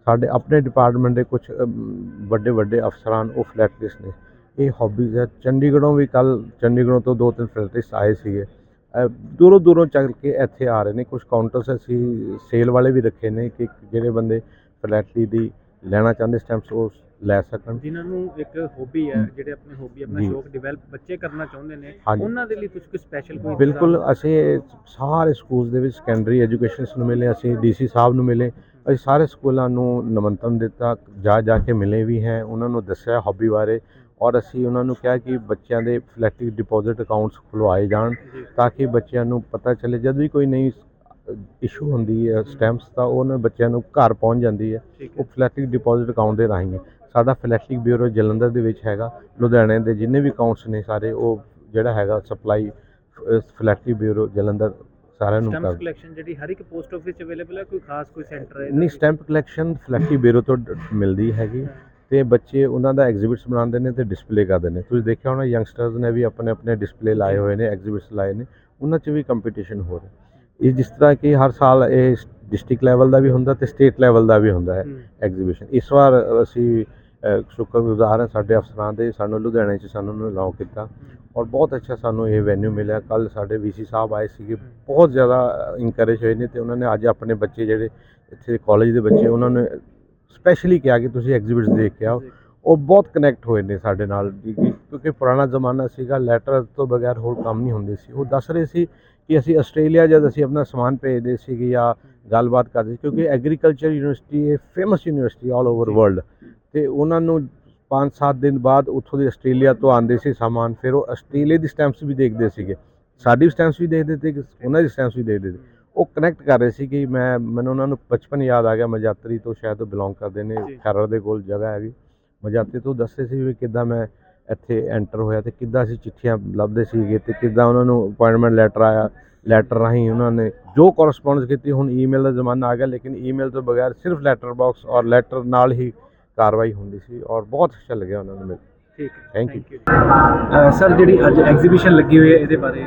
ਸਾਡੇ ਆਪਣੇ ਡਿਪਾਰਟਮੈਂਟ ਦੇ ਕੁਝ ਵੱਡੇ ਵੱਡੇ ਅਫਸਰਾਂ ਉਹ ਫਲੈਟਲਿਸਟ ਨੇ। ਇਹ ਹੌਬੀਜ਼ ਹੈ। ਚੰਡੀਗੜ੍ਹੋਂ ਵੀ ਕੱਲ ਚੰਡੀਗੜ੍ਹੋਂ ਤੋਂ ਦੋ ਤਿੰਨ ਫਲੈਟਲਿਸਟ ਆਏ ਸੀਗੇ। ਦੂਰੋਂ ਦੂਰੋਂ ਚੱਲ ਕੇ ਇੱਥੇ ਆ ਰਹੇ ਨੇ। ਕੁਝ ਕਾਊਂਟਰਸ ਅਸੀਂ ਸੇਲ ਵਾਲੇ ਵੀ ਰੱਖੇ ਨੇ ਕਿ ਜਿਹੜੇ ਬੰਦੇ ਫਲੈਟਲੀ ਦੀ ਲੈਣਾ ਚਾਹੁੰਦੇ ਸਟੈਂਪਸ ਉਹ ਲੈ ਸਕਣ। ਜਿਨ੍ਹਾਂ ਨੂੰ ਇੱਕ ਹੌਬੀ ਹੈ ਜਿਹੜੇ ਆਪਣੀ ਹੌਬੀ ਆਪਣਾ। ਸ਼ੌਕ ਡਿਵੈਲਪ ਬੱਚੇ ਕਰਨਾ ਚਾਹੁੰਦੇ ਨੇ। ਉਹਨਾਂ ਦੇ ਲਈ ਕੁਝ ਕੁ ਸਪੈਸ਼ਲ ਕੋਈ ਬਿਲਕੁਲ ਅਸੀਂ ਸਾਰੇ ਸਕੂਲਸ ਦੇ ਵਿੱਚ ਸੈਕੰਡਰੀ ਐਜੂਕੇਸ਼ਨਸ ਨੂੰ ਮਿਲੇ ਅਸੀਂ ਡੀਸੀ ਸਾਹਿਬ ਨੂੰ ਮਿਲੇ ਅਸੀਂ ਸਾਰੇ ਸਕੂਲਾਂ ਨੂੰ ਨਿਮੰਤਰਣ ਦਿੱਤਾ। ਜਾ ਜਾ ਕੇ ਮਿਲੇ ਵੀ ਹੈ ਉਹਨਾਂ ਨੂੰ ਦੱਸਿਆ ਹੌਬੀ ਬਾਰੇ। ਔਰ ਅਸੀਂ ਉਹਨਾਂ ਨੂੰ ਕਿਹਾ ਕਿ ਬੱਚਿਆਂ ਦੇ ਫਲੈਕਟਿਵ ਡਿਪੋਜ਼ਿਟ ਅਕਾਊਂਟਸ ਖੁਲਵਾਏ ਜਾਣ ਤਾਂ ਕਿ ਬੱਚਿਆਂ ਨੂੰ ਪਤਾ ਚੱਲੇ ਜਦ ਵੀ ਕੋਈ ਨਈ ਇਸ਼ੂ ਹੁੰਦੀ ਹੈ ਸਟੈਂਪਸ ਤਾਂ ਉਹ ਉਹਨਾਂ ਬੱਚਿਆਂ ਨੂੰ ਘਰ ਪਹੁੰਚ ਜਾਂਦੀ ਹੈ ਉਹ ਹੈ। ਫਲੈਕਟਿਵ ਡਿਪੋਜ਼ਿਟ ਅਕਾਊਂਟ ਦੇ ਰਾਹੀਂ ਸਾਡਾ ਫਲੈਕਟਿਵ ਬਿਊਰੋ ਜਲੰਧਰ ਦੇ ਵਿੱਚ ਹੈਗਾ ਲੁਧਿਆਣੇ ਦੇ ਜਿੰਨੇ ਵੀ ਅਕਾਊਂਟਸ ਨੇ ਸਾਰੇ ਉਹ ਜਿਹੜਾ ਹੈਗਾ ਸਪਲਾਈ ਫਲੈਕਟਿਵ ਬਿਊਰੋ ਜਲੰਧਰ ਸਾਰਿਆਂ ਨੂੰ ਸਟੈਂਪਸ ਕਰ ਕਲੈਕਸ਼ਨ ਜਿਹੜੀ ਹਰ ਇੱਕ ਪੋਸਟ ਆਫਿਸ 'ਚ ਅਵੇਲੇਬਲ ਹੈ ਕੋਈ ਖਾਸ ਕੋਈ ਸੈਂਟਰ ਹੈ? ਨਹੀਂ ਸਟੈਂਪ ਕਲੈਕਸ਼ਨ ਫਲੈਕਟਿਵ ਬਿਊਰੋ ਤੋਂ ਮਿਲਦੀ ਹੈਗੀ। ਤੇ ਬੱਚੇ ਉਹਨਾਂ ਦਾ ਐਗਜ਼ੀਬਿਟਸ ਬਣਾਉਂਦੇ ਨੇ ਤੇ ਡਿਸਪਲੇ ਕਰਦੇ ਨੇ। ਤੁਸੀਂ ਦੇਖਿਆ ਹੋਣਾ ਯੰਗਸਟਰਸ ਨੇ ਵੀ ਆਪਣੇ ਆਪਣੇ ਡਿਸਪਲੇ ਲਾਏ ਹੋਏ ਨੇ ਐਗਜ਼ੀਬਿਟਸ ਲਾਏ ਨੇ ਉਹਨਾਂ 'ਚ ਵੀ ਕੰਪੀਟੀਸ਼ਨ ਹੋ ਰਿਹਾ। ਇਹ ਜਿਸ ਤਰ੍ਹਾਂ ਕਿ ਹਰ ਸਾਲ ਇਹ ਡਿਸਟ੍ਰਿਕਟ ਲੈਵਲ ਦਾ ਵੀ ਹੁੰਦਾ ਤੇ ਸਟੇਟ ਲੈਵਲ ਦਾ ਵੀ ਹੁੰਦਾ ਹੈ। ਐਗਜ਼ੀਬਿਸ਼ਨ ਇਸ ਵਾਰ ਅਸੀਂ ਸ਼ੁਕਰਗੁਜ਼ਾਰ ਹਾਂ ਸਾਡੇ ਅਫਸਰਾਂ ਦੇ ਸਾਨੂੰ ਲੁਧਿਆਣੇ 'ਚ ਸਾਨੂੰ ਨੂੰ ਅਲਾਉ ਕੀਤਾ ਔਰ ਬਹੁਤ ਅੱਛਾ ਸਾਨੂੰ ਇਹ ਵੈਨਿਊ ਮਿਲਿਆ। ਕੱਲ ਸਾਡੇ ਵੀਸੀ ਸਾਹਿਬ ਆਏ ਸੀਗੇ ਬਹੁਤ ਜ਼ਿਆਦਾ ਇੰਕਰੇਜ ਹੋਏ ਨੇ ਤੇ ਉਹਨਾਂ ਨੇ ਅੱਜ ਆਪਣੇ ਬੱਚੇ ਜਿਹੜੇ ਇੱਥੇ ਕਾਲਜ ਦੇ ਬੱਚੇ ਉਹਨਾਂ ਨੇ ਸਪੈਸ਼ਲੀ ਕਿਹਾ ਕਿ ਤੁਸੀਂ ਐਗਜ਼ੀਬਿਟਸ ਦੇਖ ਕੇ ਆਓ। ਉਹ ਬਹੁਤ ਕਨੈਕਟ ਹੋਏ ਨੇ ਸਾਡੇ ਨਾਲ ਕਿਉਂਕਿ ਪੁਰਾਣਾ ਜ਼ਮਾਨਾ ਸੀਗਾ ਲੈਟਰ ਤੋਂ ਬਗੈਰ ਹੋਰ ਕੰਮ ਨਹੀਂ ਹੁੰਦੇ ਸੀ। ਉਹ ਦੱਸ ਰਹੇ ਸੀ ਕਿ ਅਸੀਂ ਆਸਟ੍ਰੇਲੀਆ ਜਦ ਅਸੀਂ ਆਪਣਾ ਸਮਾਨ ਭੇਜਦੇ ਸੀਗੇ ਜਾਂ ਗੱਲਬਾਤ ਕਰਦੇ ਸੀ ਕਿਉਂਕਿ ਐਗਰੀਕਲਚਰ ਯੂਨੀਵਰਸਿਟੀ ਇਹ famous university all over world ਤੇ ਉਹਨਾਂ ਨੂੰ 5-7 ਦਿਨ ਬਾਅਦ ਉੱਥੋਂ ਦੀ ਆਸਟ੍ਰੇਲੀਆ ਤੋਂ ਆਉਂਦੇ ਸੀ ਸਾਮਾਨ। ਫਿਰ ਉਹ ਆਸਟ੍ਰੇਲੀਆ ਦੀ ਸਟੈਂਪਸ ਵੀ ਦੇਖਦੇ ਸੀਗੇ। ਸਾਡੀ ਸਟੈਂਪਸ ਵੀ ਦੇਖਦੇ ਤੇ ਉਹਨਾਂ ਦੀ ਸਟੈਂਪਸ ਵੀ ਦੇਖਦੇ ਤੇ ਉਹ ਕਨੈਕਟ ਕਰ ਰਹੇ ਸੀ ਕਿ ਮੈਂ ਮੈਨੂੰ ਉਹਨਾਂ ਨੂੰ ਬਚਪਨ ਯਾਦ ਆ ਗਿਆ ਮਜਾਤਰੀ ਤੋਂ ਸ਼ਾਇਦ ਉਹ ਬਿਲੋਂਗ ਕਰਦੇ ਨੇ। ਖਰੜ ਦੇ ਕੋਲ ਜਗ੍ਹਾ ਹੈਗੀ ਮਜਾਤਰੀ ਤੋਂ ਦੱਸਦੇ ਸੀ ਵੀ ਕਿੱਦਾਂ ਮੈਂ ਇੱਥੇ ਐਂਟਰ ਹੋਇਆ ਤੇ ਕਿੱਦਾਂ ਅਸੀਂ ਚਿੱਠੀਆਂ ਲੱਭਦੇ ਸੀਗੇ ਤੇ ਕਿੱਦਾਂ ਉਹਨਾਂ ਨੂੰ ਅਪਾਇੰਟਮੈਂਟ ਲੈਟਰ ਆਇਆ ਲੈਟਰ ਰਾਹੀਂ ਉਹਨਾਂ ਨੇ ਜੋ ਕੋਰਸਪੋਂਡੈਂਸ ਕੀਤੀ ਹੁਣ ਈਮੇਲ ਦਾ ਜ਼ਮਾਨਾ ਆ ਗਿਆ ਲੇਕਿਨ ਈਮੇਲ ਤੋਂ ਬਗੈਰ ਸਿਰਫ ਲੈਟਰ ਬਾਕਸ ਔਰ ਲੈਟਰ ਨਾਲ ਹੀ ਕਾਰਵਾਈ ਹੁੰਦੀ ਸੀ ਔਰ ਬਹੁਤ ਅੱਛਾ ਲੱਗਿਆ ਉਹਨਾਂ ਨੂੰ ਮਿਲ ਠੀਕ ਹੈ you. you ਸਰ ਜਿਹੜੀ ਅੱਜ ਐਗਜ਼ੀਬਿਸ਼ਨ ਲੱਗੀ ਹੋਈ ਹੈ ਇਹਦੇ ਬਾਰੇ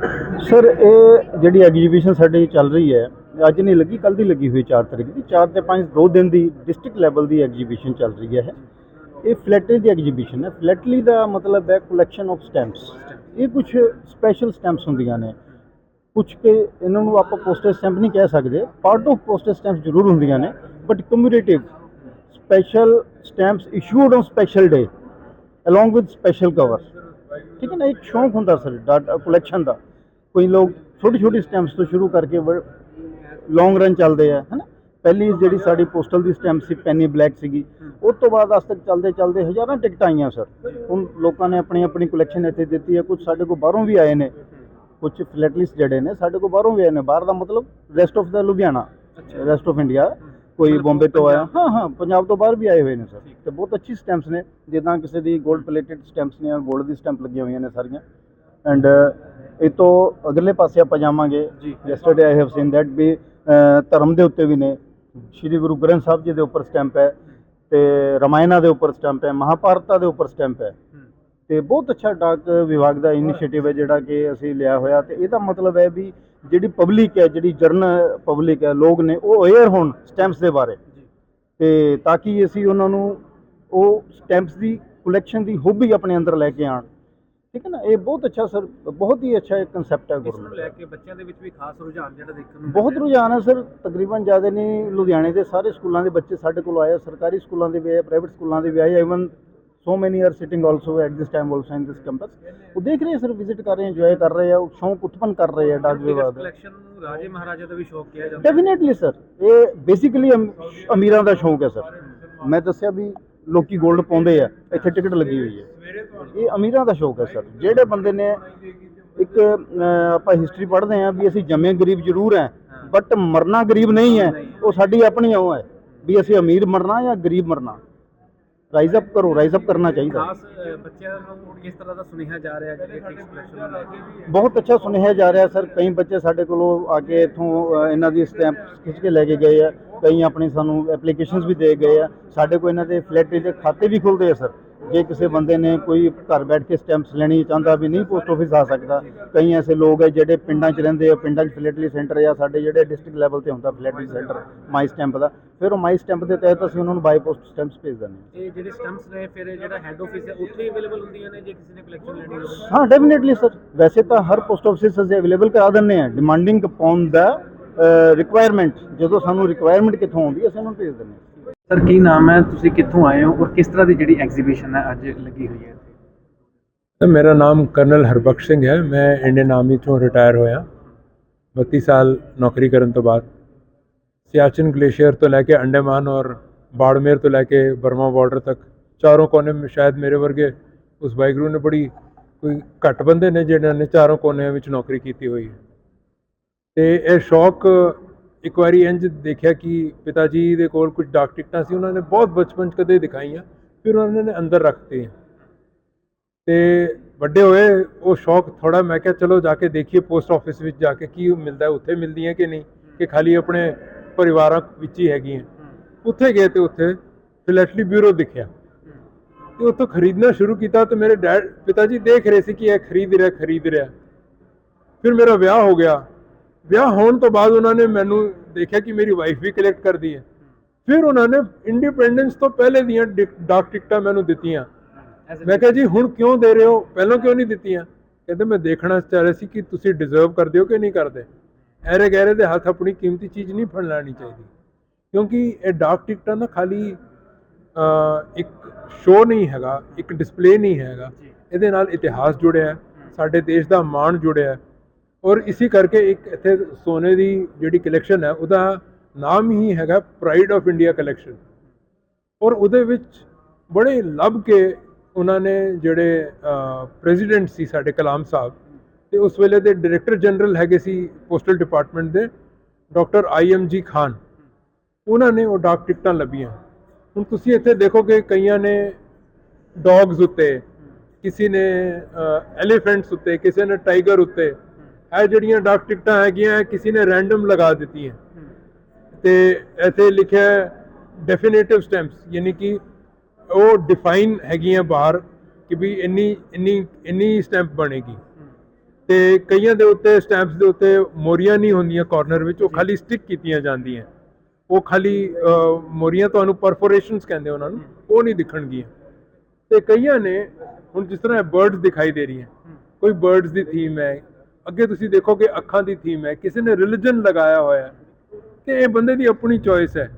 ਸਰ, ਇਹ ਜਿਹੜੀ ਐਗਜੀਬਿਸ਼ਨ ਸਾਡੀ ਚੱਲ ਰਹੀ ਹੈ, ਅੱਜ ਨਹੀਂ ਲੱਗੀ ਕੱਲ ਦੀ ਲੱਗੀ ਹੋਈ 4 ਤਰੀਕ ਦੀ। 4 ਤੇ 5 ਦੋ ਦਿਨ ਦੀ ਡਿਸਟ੍ਰਿਕਟ ਲੈਵਲ ਦੀ ਐਗਜੀਬਿਸ਼ਨ ਚੱਲ ਰਹੀ ਹੈ। ਇਹ ਫਲੈਟਲੀ ਦੀ ਐਗਜੀਬਿਸ਼ਨ ਹੈ। ਫਲੈਟਲੀ ਦਾ ਮਤਲਬ ਹੈ ਕਲੈਕਸ਼ਨ ਆਫ ਸਟੈਂਪਸ ਇਹ ਕੁਝ ਸਪੈਸ਼ਲ ਸਟੈਂਪਸ ਹੁੰਦੀਆਂ ਨੇ। ਕੁਝ ਕੇ ਇਹਨਾਂ ਨੂੰ ਆਪਾਂ ਪੋਸਟਲ ਸਟੈਂਪ ਨਹੀਂ ਕਹਿ ਸਕਦੇ। ਪਾਰਟ ਆਫ ਪੋਸਟਲ ਸਟੈਂਪਸ ਜ਼ਰੂਰ ਹੁੰਦੀਆਂ ਨੇ but commemorative special stamps issued on special day along with special cover ਠੀਕ ਹੈ ਨਾ? ਇੱਕ ਸ਼ੌਂਕ ਹੁੰਦਾ ਸਰ ਡਾਟਾ ਕਲੈਕਸ਼ਨ ਦਾ। ਕੋਈ ਲੋਕ ਛੋਟੀ ਛੋਟੀ ਸਟੈਂਪਸ ਤੋਂ ਸ਼ੁਰੂ ਕਰਕੇ ਲੌਂਗ ਰਨ ਚੱਲਦੇ ਆ ਹੈਨਾ? ਪਹਿਲੀ ਜਿਹੜੀ ਸਾਡੀ ਪੋਸਟਲ ਦੀ ਸਟੈਂਪ ਸੀ ਪੈਨੀ ਬਲੈਕ ਸੀਗੀ ਉਸ ਤੋਂ ਬਾਅਦ ਅੱਜ ਤੱਕ ਚੱਲਦੇ ਚੱਲਦੇ ਹਜ਼ਾਰਾਂ ਟਿਕਟਾਂ ਆਈਆਂ ਸਰ ਹੁਣ ਲੋਕਾਂ ਨੇ ਆਪਣੀ ਆਪਣੀ ਕਲੈਕਸ਼ਨ ਇੱਥੇ ਦਿੱਤੀ ਹੈ ਕੁਝ ਸਾਡੇ ਕੋਲ ਬਾਹਰੋਂ ਵੀ ਆਏ ਨੇ। ਕੁਝ ਫਲੈਟਲਿਸਟ ਜਿਹੜੇ ਨੇ ਸਾਡੇ ਕੋਲ ਬਾਹਰੋਂ ਵੀ ਆਏ ਨੇ। ਬਾਹਰ ਦਾ ਮਤਲਬ ਰੈਸਟ ਆਫ ਦਾ ਲੁਧਿਆਣਾ ਰੈਸਟ ਆਫ ਇੰਡੀਆ ਕੋਈ ਬੰਬੇ ਤੋਂ ਆਇਆ। ਹਾਂ ਹਾਂ ਪੰਜਾਬ ਤੋਂ ਬਾਹਰ ਵੀ ਆਏ ਹੋਏ ਨੇ ਸਰ ਤੇ ਬਹੁਤ ਅੱਛੀ ਸਟੈਂਪਸ ਨੇ ਜਿੱਦਾਂ ਕਿਸੇ ਦੀ 골ਡ ਪਲੇਟਡ ਸਟੈਂਪਸ ਨੇ 골ਡ ਦੀ ਸਟੈਂਪ ਲੱਗੀਆਂ ਹੋਈਆਂ ਨੇ ਸਾਰੀਆਂ। ਐਂਡ ਇਹ ਤੋਂ ਅਗਲੇ ਪਾਸੇ ਆਪਾਂ ਜਾਵਾਂਗੇ। ਜੀ। Yesterday I have seen that ਵੀ ਧਰਮ ਦੇ ਉੱਤੇ ਵੀ ਨੇ। ਸ਼੍ਰੀ ਗੁਰੂ ਗ੍ਰੰਥ ਸਾਹਿਬ ਜੀ ਦੇ ਉੱਪਰ ਸਟੈਂਪ ਹੈ ਤੇ ਰਮਾਇਣਾ ਦੇ ਉੱਪਰ ਸਟੈਂਪ ਹੈ ਮਹਾਭਾਰਤਾ ਦੇ ਉੱਪਰ ਸਟੈਂਪ ਹੈ। ਤੇ ਬਹੁਤ ਅੱਛਾ ਡਾਕ ਵਿਭਾਗ ਦਾ ਇਨੀਸ਼ੀਏਟਿਵ ਹੈ ਜਿਹੜਾ ਕਿ ਅਸੀਂ ਲਿਆ ਹੋਇਆ ਤੇ ਇਹਦਾ ਮਤਲਬ ਹੈ ਵੀ ਜਿਹੜੀ ਪਬਲਿਕ ਹੈ ਜਿਹੜੀ ਜਰਨਲ ਪਬਲਿਕ ਹੈ ਲੋਕ ਨੇ ਉਹ ਅਵੇਅਰ ਹੋਣ ਸਟੈਂਪਸ ਦੇ ਬਾਰੇ। ਤੇ ਤਾਂ ਕਿ ਅਸੀਂ ਉਹਨਾਂ ਨੂੰ ਉਹ ਸਟੈਂਪਸ ਦੀ ਕਲੈਕਸ਼ਨ ਦੀ ਹੋਬੀ ਆਪਣੇ ਅੰਦਰ ਲੈ ਕੇ ਆਣ ਠੀਕ ਹੈ ਨਾ ਇਹ ਬਹੁਤ ਅੱਛਾ ਸਰ ਬਹੁਤ ਹੀ ਅੱਛਾ ਇੱਕ ਕਨਸੈਪਟ ਹੈ ਇਸ ਨੂੰ ਲੈ ਕੇ ਬੱਚਿਆਂ ਦੇ ਵਿੱਚ ਵੀ ਖਾਸ ਰੁਝਾਨ ਜਿਹੜਾ ਦੇਖਣ ਨੂੰ ਬਹੁਤ ਰੁਝਾਨ ਹੈ ਸਰ ਤਕਰੀਬਨ ਜ਼ਿਆਦਾ ਨਹੀਂ ਲੁਧਿਆਣੇ ਦੇ ਸਾਰੇ ਸਕੂਲਾਂ ਦੇ ਬੱਚੇ ਸਾਡੇ ਕੋਲ ਆਏ ਸਰਕਾਰੀ ਸਕੂਲਾਂ ਦੇ ਵੀ ਆਏ ਪ੍ਰਾਈਵੇਟ ਸਕੂਲਾਂ ਦੇ ਵੀ ਆਏ even so many are sitting also at this time also in this campus ਉਹ ਦੇਖ ਰਹੇ ਸਰ ਵਿਜ਼ਿਟ ਕਰ ਰਹੇ ਇੰਜੋਏ ਕਰ ਰਹੇ ਆ ਉਹ ਸ਼ੌਂਕ ਉਤਪਨ ਕਰ ਰਹੇ ਆ ਡਾਕ ਵਿਭਾਗ ਦਾ ਕਲੈਕਸ਼ਨ ਨੂੰ ਰਾਜੇ ਮਹਾਰਾਜਾ ਦਾ ਵੀ ਸ਼ੌਕ ਕਿਹਾ ਜਾਂਦਾ ਡੈਫੀਨੇਟਲੀ ਸਰ ਇਹ ਬੇਸਿਕਲੀ ਅਮੀਰਾਂ ਦਾ ਸ਼ੌਂਕ ਹੈ ਸਰ ਮੈਂ ਦੱਸਿਆ ਵੀ ਲੋਕੀ 골ਡ ਪਾਉਂਦੇ ਆ ਇੱਥੇ ਟਿਕਟ ਲੱਗੀ ਹੋਈ ਹੈ। ਇਹ ਅਮੀਰਾਂ ਦਾ ਸ਼ੌਕ ਹੈ ਸਰ। ਜਿਹੜੇ ਬੰਦੇ ਨੇ ਇੱਕ ਆਪਾਂ ਹਿਸਟਰੀ ਪੜ੍ਹਦੇ ਆ ਵੀ ਅਸੀਂ ਜੰਮੇ ਗਰੀਬ ਜ਼ਰੂਰ ਹੈ ਬਟ ਮਰਨਾ ਗਰੀਬ ਨਹੀਂ ਹੈ ਉਹ ਸਾਡੀ ਆਪਣੀ ਉਹ ਹੈ ਵੀ ਅਸੀਂ ਅਮੀਰ ਮਰਨਾ ਜਾਂ ਗਰੀਬ ਮਰਨਾ। ਰਾਈਜ਼ ਅਪ ਕਰੋ ਰਾਈਜ਼ ਅਪ ਕਰਨਾ ਚਾਹੀਦਾ। ਖਾਸ ਬੱਚਿਆਂ ਨੂੰ ਕਿਸ ਤਰ੍ਹਾਂ ਦਾ ਸੁਨੇਹਾ ਜਾ ਰਿਹਾ ਜਿਹੜੇ ਟਿਕਸ ਕਲੈਕਸ਼ਨ ਨੂੰ ਲੈ ਕੇ ਬਹੁਤ ਅੱਛਾ ਸੁਨੇਹਾ ਜਾ ਰਿਹਾ ਸਰ। ਕਈ ਬੱਚੇ ਸਾਡੇ ਕੋਲੋਂ ਆ ਕੇ ਇੱਥੋਂ ਇਹਨਾਂ ਦੀ ਸਟੈਂਪ ਖਿੱਚ ਕੇ ਲੈ ਕੇ ਗਏ ਆ। ਕਈ ਆਪਣੀ ਸਾਨੂੰ ਐਪਲੀਕੇਸ਼ਨਸ ਵੀ ਦੇ ਗਏ ਆ। ਸਾਡੇ ਕੋਲ ਇਹਨਾਂ ਦੇ ਫਲੈਟ ਦੇ ਖਾਤੇ ਵੀ ਖੁੱਲਦੇ ਆ ਸਰ। ਜੇ ਕਿਸੇ ਬੰਦੇ ਨੇ ਕੋਈ ਘਰ ਬੈਠ ਕੇ ਸਟੈਂਪਸ ਲੈਣੀ ਚਾਹੁੰਦਾ ਵੀ ਨਹੀਂ ਪੋਸਟ ਆਫਿਸ ਆ ਸਕਦਾ। ਕਈ ਐਸੇ ਲੋਕ ਹੈ ਜਿਹੜੇ ਪਿੰਡਾਂ 'ਚ ਰਹਿੰਦੇ ਆ ਪਿੰਡਾਂ 'ਚ ਫਲੈਟਲੀ ਸੈਂਟਰ ਜਾਂ ਸਾਡੇ ਜਿਹੜੇ ਡਿਸਟ੍ਰਿਕਟ ਲੈਵਲ ਤੇ ਹੁੰਦਾ ਫਲੈਟਲੀ ਸੈਂਟਰ ਮਾਈ ਸਟੈਂਪ ਦਾ। ਫਿਰ ਉਹ ਮਾਈ ਸਟੈਂਪ ਦੇ ਤਹਿਤ ਅਸੀਂ ਉਹਨਾਂ ਨੂੰ ਬਾਈ ਪੋਸਟ ਸਟੈਂਪਸ ਭੇਜ ਦਿੰਦੇ ਹਾਂ। ਇਹ ਜਿਹੜੇ ਸਟੰਪਸ ਨੇ ਫਿਰ ਜਿਹੜਾ ਹੈੱਡ ਆਫਿਸ ਹੈ ਉੱਥੇ ਹੀ ਅਵੇਲੇਬਲ ਹੁੰਦੀਆਂ ਨੇ ਜੇ ਕਿਸੇ ਨੇ ਕਲੈਕਸ਼ਨ ਲੈਣੀ ਹੋਵੇ? ਹਾਂ ਡੈਫੀਨਿਟਲੀ ਸਰ ਵੈਸੇ ਤਾਂ ਹਰ ਪੋਸਟ ਆਫਿਸ ਅਸੀਂ ਅਵੇਲੇਬਲ ਕਰਾ ਦਿੰਦੇ ਆ ਡਿਮਾਂਡਿੰਗ ਅਪਨ ਦਾ ਰਿਕੁਆਇਰਮੈਂਟ ਜਦੋਂ ਸਾਨੂੰ ਰਿਕੁਆਇਰਮੈਂਟ ਕਿੱਥੋਂ ਆਉਂਦੀ ਹੈ ਅਸੀਂ ਉਹਨਾਂ ਨੂੰ ਭੇਜ ਦਿੰਦੇ ਹਾਂ। ਸਰ ਕੀ ਨਾਮ ਹੈ? ਤੁਸੀਂ ਕਿੱਥੋਂ ਆਏ ਹੋ? ਔਰ ਕਿਸ ਤਰ੍ਹਾਂ ਦੀ ਜਿਹੜੀ ਐਗਜ਼ੀਬਿਸ਼ਨ ਹੈ ਅੱਜ ਲੱਗੀ ਹੋਈ ਹੈ? ਇੱਥੇ ਤੇ ਮੇਰਾ ਨਾਮ ਕਰਨਲ ਹਰਬਖਸ਼ ਸਿੰਘ ਹੈ। ਮੈਂ ਇੰਡੀਅਨ ਆਰਮੀ ਤੋਂ ਰਿਟਾਇਰ ਹੋਇਆ। 32 ਸਾਲ ਨੌਕਰੀ ਕਰਨ ਤੋਂ ਬਾਅਦ। ਸਿਆਚਿਨ ਗਲੇਸ਼ੀਅਰ ਤੋਂ ਲੈ ਕੇ ਅੰਡੇਮਾਨ ਔਰ ਬਾੜਮੇਰ ਤੋਂ ਲੈ ਕੇ ਬਰਮਾ ਬਾਰਡਰ ਤੱਕ ਚਾਰੋਂ ਕੋਨੇ ਵਿੱਚ ਸ਼ਾਇਦ ਮੇਰੇ ਵਰਗੇ ਉਸ ਵਾਹਿਗੁਰੂ ਨੇ ਬੜੀ ਕੋਈ ਘੱਟ ਬੰਦੇ ਨੇ ਜਿਹਨਾਂ ਨੇ ਚਾਰੋਂ ਕੋਨਿਆਂ ਵਿੱਚ ਨੌਕਰੀ ਕੀਤੀ ਹੋਈ ਹੈ। ਤੇ ਇਹ ਸ਼ੌਕ ਇੱਕ ਵਾਰੀ ਇੰਜ ਦੇਖਿਆ ਕਿ ਪਿਤਾ ਜੀ ਦੇ ਕੋਲ ਕੁਝ ਡਾਕ ਟਿਕਟਾਂ ਸੀ, ਉਹਨਾਂ ਨੇ ਬਹੁਤ ਬਚਪਨ 'ਚ ਕਦੇ ਦਿਖਾਈਆਂ, ਫਿਰ ਉਹਨਾਂ ਨੇ ਅੰਦਰ ਰੱਖਤੀਆਂ। ਤੇ ਵੱਡੇ ਹੋਏ ਉਹ ਸ਼ੌਕ ਥੋੜਾ ਮੈਂ ਕਿਹਾ ਚਲੋ ਜਾ ਕੇ ਦੇਖੀਏ ਪੋਸਟ ਆਫਿਸ ਵਿੱਚ ਜਾ ਕੇ ਕੀ ਮਿਲਦਾ, ਉੱਥੇ ਮਿਲਦੀਆਂ ਕਿ ਨਹੀਂ, ਕਿ ਖਾਲੀ ਆਪਣੇ ਪਰਿਵਾਰਾਂ ਵਿੱਚ ਹੀ ਹੈਗੀਆਂ। ਉੱਥੇ ਗਏ ਤੇ ਉੱਥੇ ਫਿਲੈਟਲੀ ਬਿਊਰੋ ਦਿਖਿਆ। ਤੇ ਉੱਥੋਂ ਖਰੀਦਣਾ ਸ਼ੁਰੂ ਕੀਤਾ ਤੇ ਮੇਰੇ ਡੈਡ ਪਿਤਾ ਜੀ ਦੇਖ ਰਹੇ ਸੀ ਕਿ ਇਹ ਖਰੀਦ ਰਿਹਾ ਖਰੀਦ ਰਿਹਾ। ਫਿਰ ਮੇਰਾ ਵਿਆਹ ਹੋ ਗਿਆ। ਵਿਆਹ ਹੋਣ ਤੋਂ ਬਾਅਦ ਉਹਨਾਂ ਨੇ ਮੈਨੂੰ ਦੇਖਿਆ ਕਿ ਮੇਰੀ ਵਾਈਫ ਵੀ ਕਲੈਕਟ ਕਰਦੀ ਹੈ। ਫਿਰ ਉਹਨਾਂ ਨੇ ਇੰਡੀਪੈਂਡੈਂਸ ਤੋਂ ਪਹਿਲੇ ਦੀਆਂ ਡਿਕ- ਟਿਕਟਾਂ ਮੈਨੂੰ ਦਿੱਤੀਆਂ। ਮੈਂ ਕਿਹਾ ਜੀ ਹੁਣ ਕਿਉਂ ਦੇ ਰਹੇ ਹੋ? ਪਹਿਲਾਂ ਕਿਉਂ ਨਹੀਂ ਦਿੱਤੀਆਂ? ਕਹਿੰਦੇ ਮੈਂ ਦੇਖਣਾ ਚਾਹ ਰਿਹਾ ਸੀ ਕਿ ਤੁਸੀਂ ਡਿਜ਼ਰਵ ਕਰਦੇ ਹੋ ਕਿ ਨਹੀਂ ਕਰਦੇ? ਐਰੇ ਗਹਿਰੇ ਦੇ ਹੱਥ ਆਪਣੀ ਕੀਮਤੀ ਚੀਜ਼ ਨਹੀਂ ਫੜ ਲੈਣੀ ਚਾਹੀਦੀ। ਕਿਉਂਕਿ ਇਹ ਡਾਕ ਟਿਕਟਾਂ ਨਾ ਖਾਲੀ ਇੱਕ ਸ਼ੋਅ ਨਹੀਂ ਹੈਗਾ ਇੱਕ ਡਿਸਪਲੇ ਨਹੀਂ ਹੈਗਾ। ਇਹਦੇ ਨਾਲ ਇਤਿਹਾਸ ਜੁੜਿਆ ਹੈ ਸਾਡੇ ਦੇਸ਼ ਦਾ ਮਾਣ ਜੁੜਿਆ ਹੈ। ਔਰ ਇਸੇ ਕਰਕੇ ਇੱਕ ਇੱਥੇ ਸੋਨੇ ਦੀ ਜਿਹੜੀ ਕਲੈਕਸ਼ਨ ਹੈ, ਉਹਦਾ ਨਾਮ ਹੀ ਹੈਗਾ ਪ੍ਰਾਈਡ ਆਫ ਇੰਡੀਆ ਕਲੈਕਸ਼ਨ ਔਰ ਉਹਦੇ ਵਿੱਚ ਬੜੇ ਲੱਭ ਕੇ ਉਹਨਾਂ ਨੇ ਜਿਹੜੇ ਪ੍ਰੈਜ਼ੀਡੈਂਟ ਸੀ ਸਾਡੇ ਕਲਾਮ ਸਾਹਿਬ, ਤੇ ਉਸ ਵੇਲੇ ਦੇ ਡਾਇਰੈਕਟਰ ਜਨਰਲ ਹੈਗੇ ਸੀ ਪੋਸਟਲ ਡਿਪਾਰਟਮੈਂਟ ਦੇ doctor I M G Khan. ਉਹਨਾਂ ਨੇ ਉਹ ਡਾਕ ਟਿਕਟਾਂ ਲੱਭੀਆਂ। ਹੁਣ ਤੁਸੀਂ ਇੱਥੇ ਦੇਖੋਗੇ ਕਈਆਂ ਨੇ ਡੌਗਸ ਉੱਤੇ, ਕਿਸੇ ਨੇ ਐਲੀਫੈਂਟਸ ਉੱਤੇ, ਕਿਸੇ ਨੇ ਟਾਈਗਰ ਉੱਤੇ ਇਹ ਜਿਹੜੀਆਂ ਡਾਕ ਟਿਕਟਾਂ ਹੈਗੀਆਂ ਕਿਸੇ ਨੇ ਰੈਂਡਮ ਲਗਾ ਦਿੱਤੀਆਂ। ਤੇ ਇੱਥੇ ਲਿਖਿਆ ਡੈਫੀਨੇਟਿਵ ਸਟੈਂਪਸ ਯਾਨੀ ਕਿ ਉਹ ਡਿਫਾਈਨ ਹੈਗੀਆਂ ਬਾਹਰ ਕਿ ਵੀ ਇੰਨੀ ਇੰਨੀ ਇੰਨੀ ਸਟੈਂਪ ਬਣੇਗੀ। ਤੇ ਕਈਆਂ ਦੇ ਉੱਤੇ ਸਟੈਂਪਸ ਦੇ ਉੱਤੇ ਮੋਰੀਆਂ ਨਹੀਂ ਹੁੰਦੀਆਂ ਕਾਰਨਰ ਵਿੱਚ ਉਹ ਖਾਲੀ ਸਟਿਕ ਕੀਤੀਆਂ ਜਾਂਦੀਆਂ। ਉਹ ਖਾਲੀ ਮੋਰੀਆਂ ਤੁਹਾਨੂੰ ਪਰਫੋਰੇਸ਼ਨਸ ਕਹਿੰਦੇ ਉਹਨਾਂ ਨੂੰ ਉਹ ਨਹੀਂ ਦਿਖਣਗੀਆਂ। ਤੇ ਕਈਆਂ ਨੇ ਹੁਣ ਜਿਸ ਤਰ੍ਹਾਂ ਬਰਡਸ ਦਿਖਾਈ ਦੇ ਰਹੀਆਂ ਕੋਈ ਬਰਡਸ ਦੀ ਥੀਮ ਹੈ ਅੱਗੇ ਤੁਸੀਂ ਦੇਖੋਗੇ ਅੱਖਾਂ ਦੀ ਥੀਮ ਹੈ ਕਿਸੇ ਨੇ ਰਿਲੀਜਨ ਲਗਾਇਆ ਹੋਇਆ ਹੈ ਤੇ ਇਹ ਬੰਦੇ ਦੀ ਆਪਣੀ ਚੋਇਸ ਹੈ।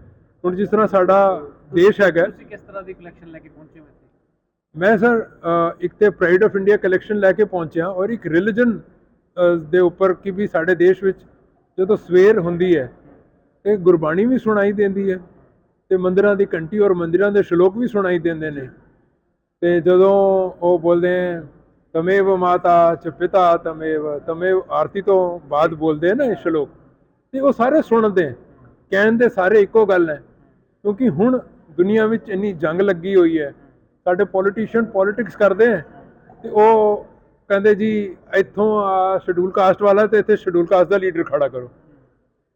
ਹੁਣ ਜਿਸ ਤਰ੍ਹਾਂ ਸਾਡਾ ਦੇਸ਼ ਹੈਗਾ। ਤੁਸੀਂ ਕਿਸ ਤਰ੍ਹਾਂ ਦੀ ਕਲੈਕਸ਼ਨ ਲੈ ਕੇ ਪਹੁੰਚੇ ਹੋ ਮੈਂ ਸਰ ਇੱਕ ਤੇ ਪ੍ਰਾਈਡ ਆਫ ਇੰਡੀਆ ਕਲੈਕਸ਼ਨ ਲੈ ਕੇ ਪਹੁੰਚਿਆ ਔਰ ਇੱਕ ਰਿਲੀਜਨ ਦੇ ਉੱਪਰ ਕਿ ਵੀ ਸਾਡੇ ਦੇਸ਼ ਵਿੱਚ ਜਦੋਂ ਸਵੇਰ ਹੁੰਦੀ ਹੈ ਤੇ ਗੁਰਬਾਣੀ ਵੀ ਸੁਣਾਈ ਦਿੰਦੀ ਹੈ ਤੇ ਮੰਦਿਰਾਂ ਦੀ ਘੰਟੀ ਔਰ ਮੰਦਿਰਾਂ ਦੇ ਸ਼ਲੋਕ ਵੀ ਸੁਣਾਈ ਦਿੰਦੇ ਨੇ। ਤੇ ਜਦੋਂ ਉਹ ਬੋਲਦੇ ਹੈ ਤਮੇਵ ਮਾਤਾ ਚ ਪਿਤਾ ਤਮੇਵ ਤਮੇਵ ਆਰਤੀ ਤੋਂ ਬਾਅਦ ਬੋਲਦੇ ਆ ਨਾ ਇਹ ਸ਼ਲੋਕ ਤੇ ਉਹ ਸਾਰੇ ਸੁਣਦੇ ਕਹਿਣ ਦੇ ਸਾਰੇ ਇੱਕੋ ਗੱਲ ਹੈ ਕਿਉਂਕਿ ਹੁਣ ਦੁਨੀਆ ਵਿੱਚ ਇੰਨੀ ਜੰਗ ਲੱਗੀ ਹੋਈ ਹੈ ਸਾਡੇ ਪੋਲੀਟੀਸ਼ੀਅਨ ਪੋਲਿਟਿਕਸ ਕਰਦੇ ਹੈ ਤੇ ਉਹ ਕਹਿੰਦੇ ਜੀ ਇੱਥੋਂ ਆ ਸ਼ਡਿਊਲ ਕਾਸਟ ਵਾਲਾ ਤੇ ਇੱਥੇ ਸ਼ਡਿਊਲ ਕਾਸਟ ਦਾ ਲੀਡਰ ਖੜਾ ਕਰੋ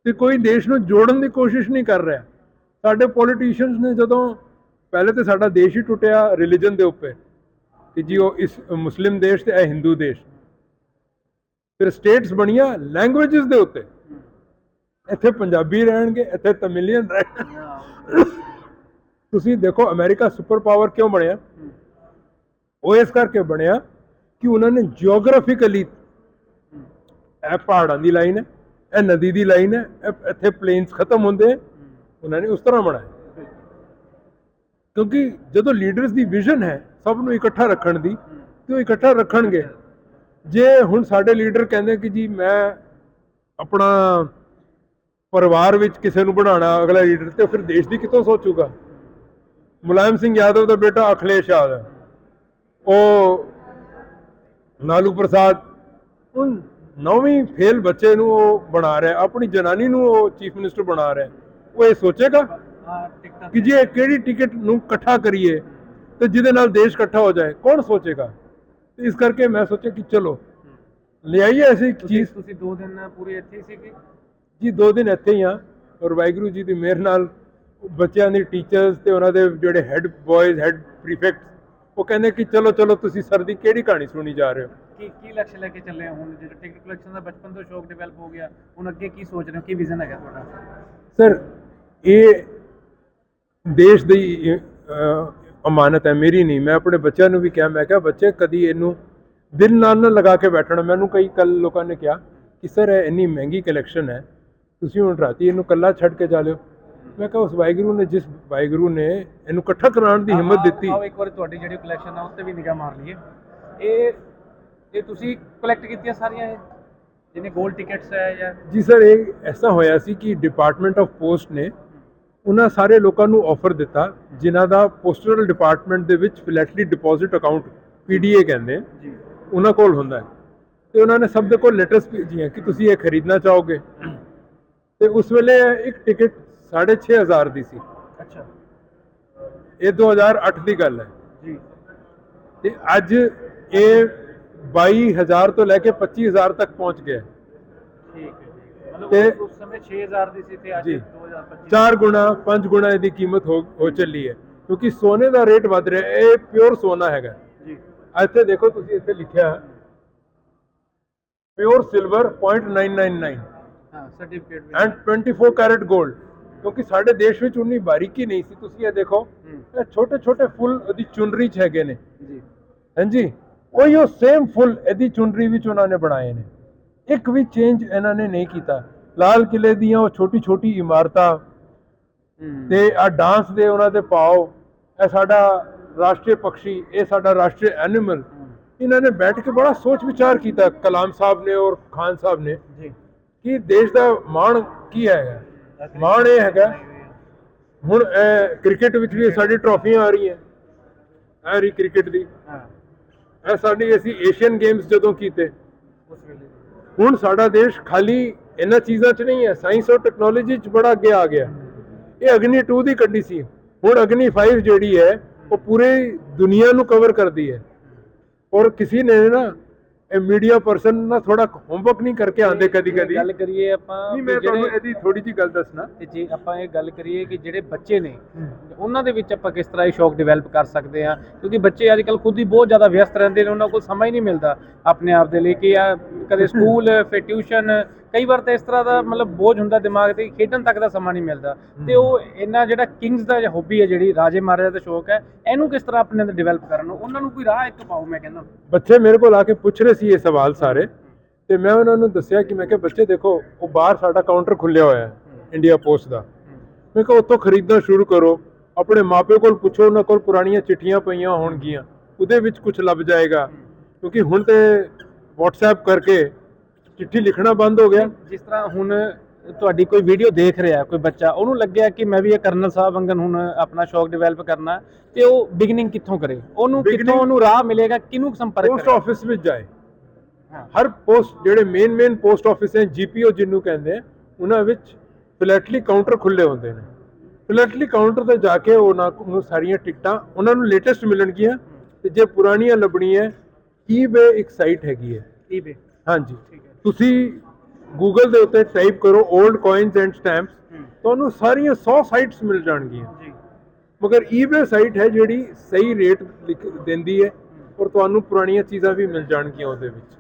ਤੇ ਕੋਈ ਦੇਸ਼ ਨੂੰ ਜੋੜਨ ਦੀ ਕੋਸ਼ਿਸ਼ ਨਹੀਂ ਕਰ ਰਿਹਾ ਸਾਡੇ ਪੋਲੀਟੀਸ਼ੀਅਨਸ ਨੇ ਜਦੋਂ ਪਹਿਲੇ ਤੇ ਸਾਡਾ ਦੇਸ਼ ਹੀ ਟੁੱਟਿਆ ਰਿਲੀਜਨ ਦੇ ਉੱਪਰ ਕਿ ਜੀ ਉਹ ਇਸ ਮੁਸਲਿਮ ਦੇਸ਼ ਤੇ ਇਹ ਹਿੰਦੂ ਦੇਸ਼। ਫਿਰ ਸਟੇਟਸ ਬਣੀਆਂ ਲੈਂਗੁਏਜਸ ਦੇ ਉੱਤੇ। ਇੱਥੇ ਪੰਜਾਬੀ ਰਹਿਣਗੇ, ਇੱਥੇ ਤਮਿਲੀਅਨ ਰਹਿਣਗੇ। ਤੁਸੀਂ ਦੇਖੋ ਅਮਰੀਕਾ ਸੁਪਰ ਪਾਵਰ ਕਿਉਂ ਬਣਿਆ? ਉਹ ਇਸ ਕਰਕੇ ਬਣਿਆ ਕਿ ਉਹਨਾਂ ਨੇ ਜੀਓਗ੍ਰਾਫਿਕਲੀ ਇਹ ਪਹਾੜਾਂ ਦੀ ਲਾਈਨ ਹੈ, ਇਹ ਨਦੀ ਦੀ ਲਾਈਨ ਹੈ, ਇਹ ਇੱਥੇ ਪਲੇਨਸ ਖਤਮ ਹੁੰਦੇ ਹੈ ਉਹਨਾਂ ਨੇ ਉਸ ਤਰ੍ਹਾਂ ਬਣਾਇਆ ਕਿਉਂਕਿ ਜਦੋਂ ਲੀਡਰਸ ਦੀ ਵਿਜ਼ਨ ਹੈ ਸਭ ਨੂੰ ਇਕੱਠਾ ਰੱਖਣ ਦੀ ਤੇ ਉਹ ਇਕੱਠਾ ਰੱਖਣਗੇ। ਜੇ ਹੁਣ ਸਾਡੇ ਲੀਡਰ ਕਹਿੰਦੇ ਕਿ ਜੀ ਮੈਂ ਆਪਣਾ ਪਰਿਵਾਰ ਵਿੱਚ ਕਿਸੇ ਨੂੰ ਬਣਾਉਣਾ ਅਗਲਾ ਲੀਡਰ ਤੇ ਫਿਰ ਦੇਸ਼ ਦੀ ਕਿੱਥੋਂ ਸੋਚੂਗਾ? ਮੁਲਾਇਮ ਸਿੰਘ ਯਾਦਵ ਦਾ ਬੇਟਾ ਅਖਿਲੇਸ਼ ਯਾਦਵ। ਉਹ ਲਾਲੂ ਪ੍ਰਸਾਦ ਹੁਣ ਨੌਵੀਂ ਫੇਲ ਬੱਚੇ ਨੂੰ ਉਹ ਬਣਾ ਰਿਹਾ ਆਪਣੀ ਜਨਾਨੀ ਨੂੰ ਉਹ ਚੀਫ ਮਿਨਿਸਟਰ ਬਣਾ ਰਿਹਾ। ਉਹ ਇਹ ਸੋਚੇਗਾ ਕਿ ਜੇ ਕਿਹੜੀ ਟਿਕਟ ਨੂੰ ਇਕੱਠਾ ਕਰੀਏ? ਤੇ ਜਿਹਦੇ ਨਾਲ ਦੇਸ਼ ਇਕੱਠਾ ਹੋ ਜਾਏ ਕੌਣ ਸੋਚੇਗਾ? ਤੇ ਇਸ ਕਰਕੇ ਮੈਂ ਸੋਚਿਆ ਕਿ ਚਲੋ ਲਿਆਈਏ ਐਸੀ ਚੀਜ਼। ਤੁਸੀਂ ਦੋ ਦਿਨ ਪੂਰੇ ਇੱਥੇ ਹੀ ਸੀਗੇ? ਜੀ ਦੋ ਦਿਨ ਇੱਥੇ ਹੀ ਆ ਔਰ ਵਾਹਿਗੁਰੂ ਜੀ ਦੀ ਮਿਹਰ ਨਾਲ ਬੱਚਿਆਂ ਦੇ ਟੀਚਰਸ ਤੇ ਉਹਨਾਂ ਦੇ ਜਿਹੜੇ ਹੈੱਡ ਬॉयਜ਼ ਹੈੱਡ ਪ੍ਰੀਫੈਕਟਸ ਉਹ ਕਹਿੰਦੇ ਕਿ ਚਲੋ ਚਲੋ ਤੁਸੀਂ ਸਰ ਦੀ ਕਿਹੜੀ ਕਹਾਣੀ ਸੁਣੀ ਜਾ ਰਹੇ ਹੋ? ਕੀ ਕੀ ਲਕਸ਼ ਲੈ ਕੇ ਚੱਲੇ ਹੋ ਹੁਣ? ਜਿਹੜਾ ਟਿਕਟ ਕਲੈਕਸ਼ਨ ਦਾ ਬਚਪਨ ਤੋਂ ਸ਼ੌਕ ਡਿਵੈਲਪ ਹੋ ਗਿਆ ਹੁਣ ਅੱਗੇ ਕੀ ਸੋਚ ਰਹੇ ਹੋ? ਕੀ ਵਿਜ਼ਨ ਹੈਗਾ ਤੁਹਾਡਾ? ਸਰ ਇਹ ਦੇਸ਼ ਦੀ ਅਮਾਨਤ ਹੈ ਮੇਰੀ ਨਹੀਂ। ਮੈਂ ਆਪਣੇ ਬੱਚਿਆਂ ਨੂੰ ਵੀ ਕਿਹਾ ਮੈਂ ਕਿਹਾ ਬੱਚੇ ਕਦੀ ਇਹਨੂੰ ਦਿਲ ਨਾਲ ਨਾ ਲਗਾ ਕੇ ਬੈਠਣਾ। ਮੈਨੂੰ ਕਈ ਕੱਲ ਲੋਕਾਂ ਨੇ ਕਿਹਾ ਕਿ ਸਰ ਇਹ ਇੰਨੀ ਮਹਿੰਗੀ ਕਲੈਕਸ਼ਨ ਹੈ ਤੁਸੀਂ ਹੁਣ ਰਾਤੀ ਇਹਨੂੰ ਕੱਲਾ ਛੱਡ ਕੇ ਜਾ ਲਿਓ। ਮੈਂ ਕਿਹਾ ਉਸ ਵਾਹਿਗੁਰੂ ਨੇ ਜਿਸ ਵਾਹਿਗੁਰੂ ਨੇ ਇਹਨੂੰ ਇਕੱਠਾ ਕਰਾਉਣ ਦੀ ਹਿੰਮਤ ਦਿੱਤੀ ਆਓ ਇੱਕ ਵਾਰ ਤੁਹਾਡੀ ਜਿਹੜੀ ਕਲੈਕਸ਼ਨ ਆ ਉਸ ਤੇ ਵੀ ਨਿਗਾਹ ਮਾਰ ਲਈਏ। ਇਹ ਇਹ ਤੁਸੀਂ ਕਲੈਕਟ ਕੀਤੀਆਂ ਸਾਰੀਆਂ ਇਹ? ਜਿਹਨੇ 골ਡ ਟਿਕਟਸ ਹੈ ਜਾਂ ਜੀ ਸਰ ਇਹ ਐਸਾ ਹੋਇਆ ਸੀ ਕਿ ਡਿਪਾਰਟਮੈਂਟ ਆਫ ਪੋਸਟ ਨੇ ਉਹਨਾਂ ਸਾਰੇ ਲੋਕਾਂ ਨੂੰ ਆਫਰ ਦਿੱਤਾ ਜਿਨ੍ਹਾਂ ਦਾ ਪੋਸਟਲ ਡਿਪਾਰਟਮੈਂਟ ਦੇ ਵਿੱਚ ਫਿਲੈਟਲੀ ਡਿਪੋਜ਼ਿਟ ਅਕਾਊਂਟ ਪੀਡੀਏ ਕਹਿੰਦੇ। ਜੀ। ਉਹਨਾਂ ਕੋਲ ਹੁੰਦਾ ਹੈ। ਤੇ ਉਹਨਾਂ ਨੇ ਸਭ ਦੇ ਕੋਲ ਲੈਟਰਸ ਭੇਜੀਆਂ ਕਿ ਤੁਸੀਂ ਇਹ ਖਰੀਦਣਾ ਚਾਹੋਗੇ। ਤੇ ਉਸ ਵੇਲੇ ਇੱਕ ਟਿਕਟ 6500 ਦੀ ਸੀ। ਅੱਛਾ। ਇਹ 2008 ਦੀ ਗੱਲ ਹੈ। ਜੀ। ਤੇ ਅੱਜ ਇਹ 22000 ਤੋਂ ਲੈ ਕੇ 25000 ਤੱਕ ਪਹੁੰਚ ਗਿਆ। ਠੀਕ ਤੇ- ਉਸ- ਸਮੇਂ 6000 ਦੀ ਸੀ ਤੇ ਅੱਜ ਜੀ। 2025 ਚਾਰ ਗੁਣਾ ਪੰਜ ਗੁਣਾ ਇਹਦੀ ਕੀਮਤ ਹੋ ਚੱਲੀ ਹੈ। ਕਿਉਂਕਿ ਸੋਨੇ ਦਾ ਰੇਟ ਵੱਧ ਰਿਹਾ। ਇਹ ਪਿਓਰ ਸੋਨਾ ਹੈਗਾ। ਜੀ। ਇੱਥੇ ਦੇਖੋ ਤੁਸੀਂ ਇੱਥੇ ਲਿਖਿਆ। ਪਿਓਰ ਸਿਲਵਰ 0.999 ਹਾਂ ਸਰਟੀਫਿਕੇਟ ਐਂਡ 24 ਕੈਰਟ 골ਡ ਕਿਉਂਕਿ ਸਾਡੇ ਦੇਸ਼ ਵਿੱਚ ਉਨੀ ਬਾਰੀਕੀ ਨਹੀਂ ਸੀ। ਤੁਸੀਂ ਇਹ ਦੇਖੋ। ਇਹ ਛੋਟੇ ਛੋਟੇ ਫੁੱਲ ਉਹਦੀ ਚੁਨਰੀ 'ਚ ਹੈਗੇ ਨੇ। ਜੀ। ਹਾਂਜੀ? ਉਹੀ ਉਹ ਸੇਮ ਫੁੱਲ ਇਹਦੀ ਚੁਨਰੀ ਵਿੱਚ ਉਹਨਾਂ ਨੇ ਬਣਾਏ ਨੇ। ਇੱਕ ਵੀ ਚੇਂਜ ਇਹਨਾਂ ਨੇ ਨਹੀਂ ਕੀਤਾ। ਲਾਲ ਕਿਲੇ ਦੀਆਂ ਉਹ ਛੋਟੀ ਛੋਟੀ ਇਮਾਰਤਾਂ ਤੇ ਆ ਡਾਂਸ ਦੇ ਉਹਨਾਂ ਦੇ ਪਾਓ ਇਹ ਸਾਡਾ ਰਾਸ਼ਟਰੀ ਪੰਛੀ ਇਹ ਸਾਡਾ ਰਾਸ਼ਟਰੀ ਐਨੀਮਲ ਇਹਨਾਂ ਨੇ ਬੈਠ ਕੇ ਬੜਾ ਸੋਚ ਵਿਚਾਰ ਕੀਤਾ ਕਲਾਮ ਸਾਹਿਬ ਨੇ ਔਰ ਖਾਨ ਸਾਹਿਬ ਨੇ ਜੀ। ਕਿ ਦੇਸ਼ ਦਾ ਮਾਣ ਕੀ ਹੈਗਾ? ਮਾਣ ਇਹ ਹੈਗਾ ਹੁਣ ਇਹ ਕ੍ਰਿਕਟ ਵਿੱਚ ਵੀ ਸਾਡੀ ਟਰਾਫੀਆਂ ਆ ਰਹੀਆਂ। ਰਹੀ ਕ੍ਰਿਕਟ ਦੀ। ਹਾਂ। ਇਹ ਸਾਡੀ ਅਸੀਂ ਏਸ਼ੀਅਨ ਗੇਮਸ ਜਦੋਂ ਕੀਤੇ ਉਸ ਵੇਲੇ ਹੁਣ ਸਾਡਾ ਦੇਸ਼ ਖਾਲੀ ਇਹਨਾਂ ਚੀਜ਼ਾਂ 'ਚ ਨਹੀਂ ਹੈ ਸਾਇੰਸ ਔਰ ਟੈਕਨੋਲੋਜੀ 'ਚ ਬੜਾ ਅੱਗੇ ਆ ਗਿਆ। ਇਹ ਅਗਨੀ 2 ਦੀ ਕੱਢੀ ਸੀ। ਹੁਣ ਅਗਨੀ 5 ਜਿਹੜੀ ਹੈ, ਉਹ ਪੂਰੇ ਦੁਨੀਆ ਨੂੰ ਕਵਰ ਕਰਦੀ ਹੈ। ਔਰ ਕਿਸੇ ਨੇ ਨਾ ਇਹ ਮੀਡੀਆ ਪਰਸਨ ਨਾ ਥੋੜਾ ਹੋਮਵਰਕ ਨਹੀਂ ਕਰਕੇ ਆਉਂਦੇ ਕਦੀ ਕਦੀ ਗੱਲ ਕਰੀਏ ਆਪਾਂ ਨਹੀਂ ਮੈਂ ਤੁਹਾਨੂੰ ਇਹਦੀ ਥੋੜੀ ਜੀ ਗੱਲ ਦੱਸਣਾ। ਤੇ ਜੇ ਆਪਾਂ ਇਹ ਗੱਲ ਕਰੀਏ ਕਿ ਜਿਹੜੇ ਬੱਚੇ ਨੇ ਉਹਨਾਂ ਦੇ ਵਿੱਚ ਆਪਾਂ ਕਿਸ ਤਰ੍ਹਾਂ ਇਹ ਸ਼ੌਕ ਡਿਵੈਲਪ ਕਰ ਸਕਦੇ ਹਾਂ? ਕਿਉਂਕਿ ਬੱਚੇ ਅੱਜ ਕੱਲ ਖੁਦ ਹੀ ਬਹੁਤ ਜ਼ਿਆਦਾ ਵਿਅਸਤ ਰਹਿੰਦੇ ਨੇ ਉਹਨਾਂ ਕੋਲ ਸਮਾਂ ਹੀ ਨਹੀਂ ਮਿਲਦਾ ਆਪਣੇ ਆਪ ਦੇ ਲਈ ਕਿ ਆ ਕਦੇ ਸਕੂਲ ਫਿਰ ਟਿਊਸ਼ਨ ਕਈ ਵਾਰ ਤਾਂ ਇਸ ਤਰ੍ਹਾਂ ਦਾ ਮਤਲਬ ਬੋਝ ਹੁੰਦਾ ਦਿਮਾਗ ਤੇ ਕਿ ਖੇਡਣ ਤੱਕ ਦਾ ਸਮਾਂ ਨਹੀਂ ਮਿਲਦਾ। ਤੇ ਉਹ ਇਹਨਾਂ ਜਿਹੜਾ ਕਿੰਗਸ ਦਾ ਹੌਬੀ ਹੈ ਜਿਹੜੀ ਰਾਜੇ ਮਹਾਰਾਜਾ ਦਾ ਸ਼ੌਕ ਹੈ ਇਹਨੂੰ ਕਿਸ ਤਰ੍ਹਾਂ ਆਪਣੇ ਅੰਦਰ ਡਿਵੈਲਪ ਕਰਨ ਉਹਨਾਂ ਨੂੰ ਕੋਈ ਰਾਹ ਇੱਕ ਪਾਓ ਮੈਂ ਕਹਿੰਦਾ। ਬੱਚੇ ਮੇਰੇ ਕੋਲ ਆ ਕੇ ਪੁੱਛ ਰਹੇ ਸੀ ਇਹ ਸਵਾਲ ਸਾਰੇ ਤੇ ਮੈਂ ਉਹਨਾਂ ਨੂੰ ਦੱਸਿਆ ਕਿ ਮੈਂ ਕਿਹਾ ਬੱਚੇ ਦੇਖੋ ਉਹ ਬਾਹਰ ਸਾਡਾ ਕਾਊਂਟਰ ਖੁੱਲਿਆ ਹੋਇਆ ਹੈ ਇੰਡੀਆ ਪੋਸਟ ਦਾ। ਮੈਂ ਕਿਹਾ ਉੱਥੋਂ ਖਰੀਦਣਾ ਸ਼ੁਰੂ ਕਰੋ ਆਪਣੇ ਮਾਪੇ ਕੋਲ ਪੁੱਛੋ ਉਹਨਾਂ ਕੋਲ ਪੁਰਾਣੀਆਂ ਚਿੱਠੀਆਂ ਪਈਆਂ ਹੋਣਗੀਆਂ ਉਹਦੇ ਵਿੱਚ ਕੁਝ ਲੱਭ ਜਾਏਗਾ। ਕਿਉਂਕਿ ਹੁਣ ਤੇ WhatsApp ਕਰਕੇ ਚਿੱਠੀ ਲਿਖਣਾ ਬੰਦ ਹੋ ਗਿਆ। ਜਿਸ ਤਰ੍ਹਾਂ ਹੁਣ ਤੁਹਾਡੀ ਕੋਈ ਵੀਡੀਓ ਦੇਖ ਰਿਹਾ ਕੋਈ ਬੱਚਾ ਉਹਨੂੰ ਲੱਗਿਆ ਕਿ ਮੈਂ ਵੀ ਇਹ ਕਰਨਲ ਸਾਹਿਬ ਵਾਂਗਨ ਹੁਣ ਆਪਣਾ ਸ਼ੌਕ ਡਿਵੈਲਪ ਕਰਨਾ ਤੇ ਉਹ ਬਿਗਨਿੰਗ ਕਿੱਥੋਂ ਕਰੇ? ਉਹਨੂੰ ਕਿੱਥੋਂ ਉਹਨੂੰ ਰਾਹ ਮਿਲੇਗਾ? ਕਿਹਨੂੰ ਸੰਪਰਕ ਪੋਸਟ ਕਰੇ? ਆਫਿਸ ਵਿੱਚ ਜਾਏ। ਹਰ ਪੋਸਟ ਜਿਹੜੇ ਮੇਨ ਮੇਨ ਪੋਸਟ ਆਫਿਸ ਹੈ ਜੀਪੀਓ ਜਿਹਨੂੰ ਕਹਿੰਦੇ ਆ ਉਹਨਾਂ ਵਿੱਚ ਫਲੈਟਲੀ ਕਾਊਂਟਰ ਖੁੱਲੇ ਹੁੰਦੇ ਨੇ। ਫਲੈਟਲੀ ਕਾਊਂਟਰ ਤੇ ਜਾ ਕੇ ਉਹਨਾਂ ਨੂੰ ਸਾਰੀਆਂ ਟਿਕਟਾਂ ਉਹਨਾਂ ਨੂੰ ਲੇਟੈਸਟ ਮਿਲਣਗੀਆਂ ਤੇ ਜੇ ਪੁਰਾਣੀਆਂ ਲੱਭਣੀਆਂ ਈਬੇ ਇੱਕ ਸਾਈਟ ਹੈਗੀ ਹੈ। eBay ਹਾਂਜੀ। ਤੁਸੀਂ ਗੂਗਲ ਦੇ ਉੱਤੇ ਟਾਈਪ ਕਰੋ 올ਡ coins ਐਂਡ ਸਟੈਂਪਸ। ਤੁਹਾਨੂੰ ਸਾਰੀਆਂ 100 ਸਾਈਟਸ ਮਿਲ ਜਾਣਗੀਆਂ। ਜੀ। ਮਗਰ eBay ਸਾਈਟ ਹੈ ਜਿਹੜੀ ਸਹੀ ਰੇਟ ਲਿਖ ਦਿੰਦੀ ਹੈ ਔਰ ਤੁਹਾਨੂੰ ਪੁਰਾਣੀਆਂ ਚੀਜ਼ਾਂ ਵੀ ਮਿਲ ਜਾਣਗੀਆਂ ਉਹਦੇ ਵਿੱਚ।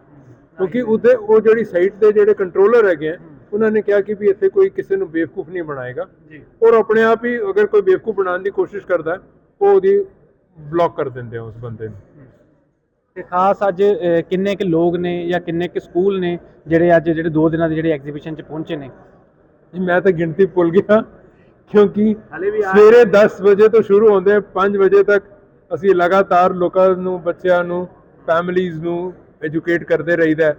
ਕਿਉਂਕਿ ਉਹਦੇ ਉਹ ਜਿਹੜੀ ਸਾਈਟ ਦੇ ਜਿਹੜੇ ਕੰਟਰੋਲਰ ਹੈਗੇ ਉਹਨਾਂ ਨੇ ਕਿਹਾ ਕਿ ਵੀ ਇੱਥੇ ਕੋਈ ਕਿਸੇ ਨੂੰ ਬੇਵਕੂਫ ਨਹੀਂ ਬਣਾਏਗਾ। ਜੀ। ਔਰ ਆਪਣੇ ਆਪ ਹੀ ਅਗਰ ਕੋਈ ਬੇਵਕੂਫ ਬਣਾਉਣ ਦੀ ਕੋਸ਼ਿਸ਼ ਕਰਦਾ ਉਹ ਉਹਦੀ ਬਲੌਕ ਕਰ ਦਿੰਦੇ ਆ ਉਸ ਬੰਦੇ ਨੂੰ। ਤੇ ਖਾਸ ਅੱਜ ਅਹ, ਕਿੰਨੇ ਕੁ ਲੋਕ ਨੇ ਜਾਂ ਕਿੰਨੇ ਕੁ ਸਕੂਲ ਨੇ ਜਿਹੜੇ ਅੱਜ ਜਿਹੜੇ ਦੋ ਦਿਨਾਂ ਦੀ ਜਿਹੜੀ ਐਗਜ਼ੀਬਿਸ਼ਨ 'ਚ ਪਹੁੰਚੇ ਨੇ? ਜੀ ਮੈਂ ਤਾਂ ਗਿਣਤੀ ਭੁੱਲ ਗਿਆ ਕਿਉਂਕਿ ਹਾਲੇ ਵੀ ਆ- ਸਵੇਰੇ 10 ਵਜੇ ਤੋਂ ਸ਼ੁਰੂ ਹੁੰਦੇ 5 ਵਜੇ ਤੱਕ ਅਸੀਂ ਲਗਾਤਾਰ ਲੋਕਾਂ ਨੂੰ ਬੱਚਿਆਂ ਨੂੰ ਫੈਮਿਲੀਆਂ ਨੂੰ ਐਜੂਕੇਟ ਕਰਦੇ ਰਹੀਦਾ ਹੈ।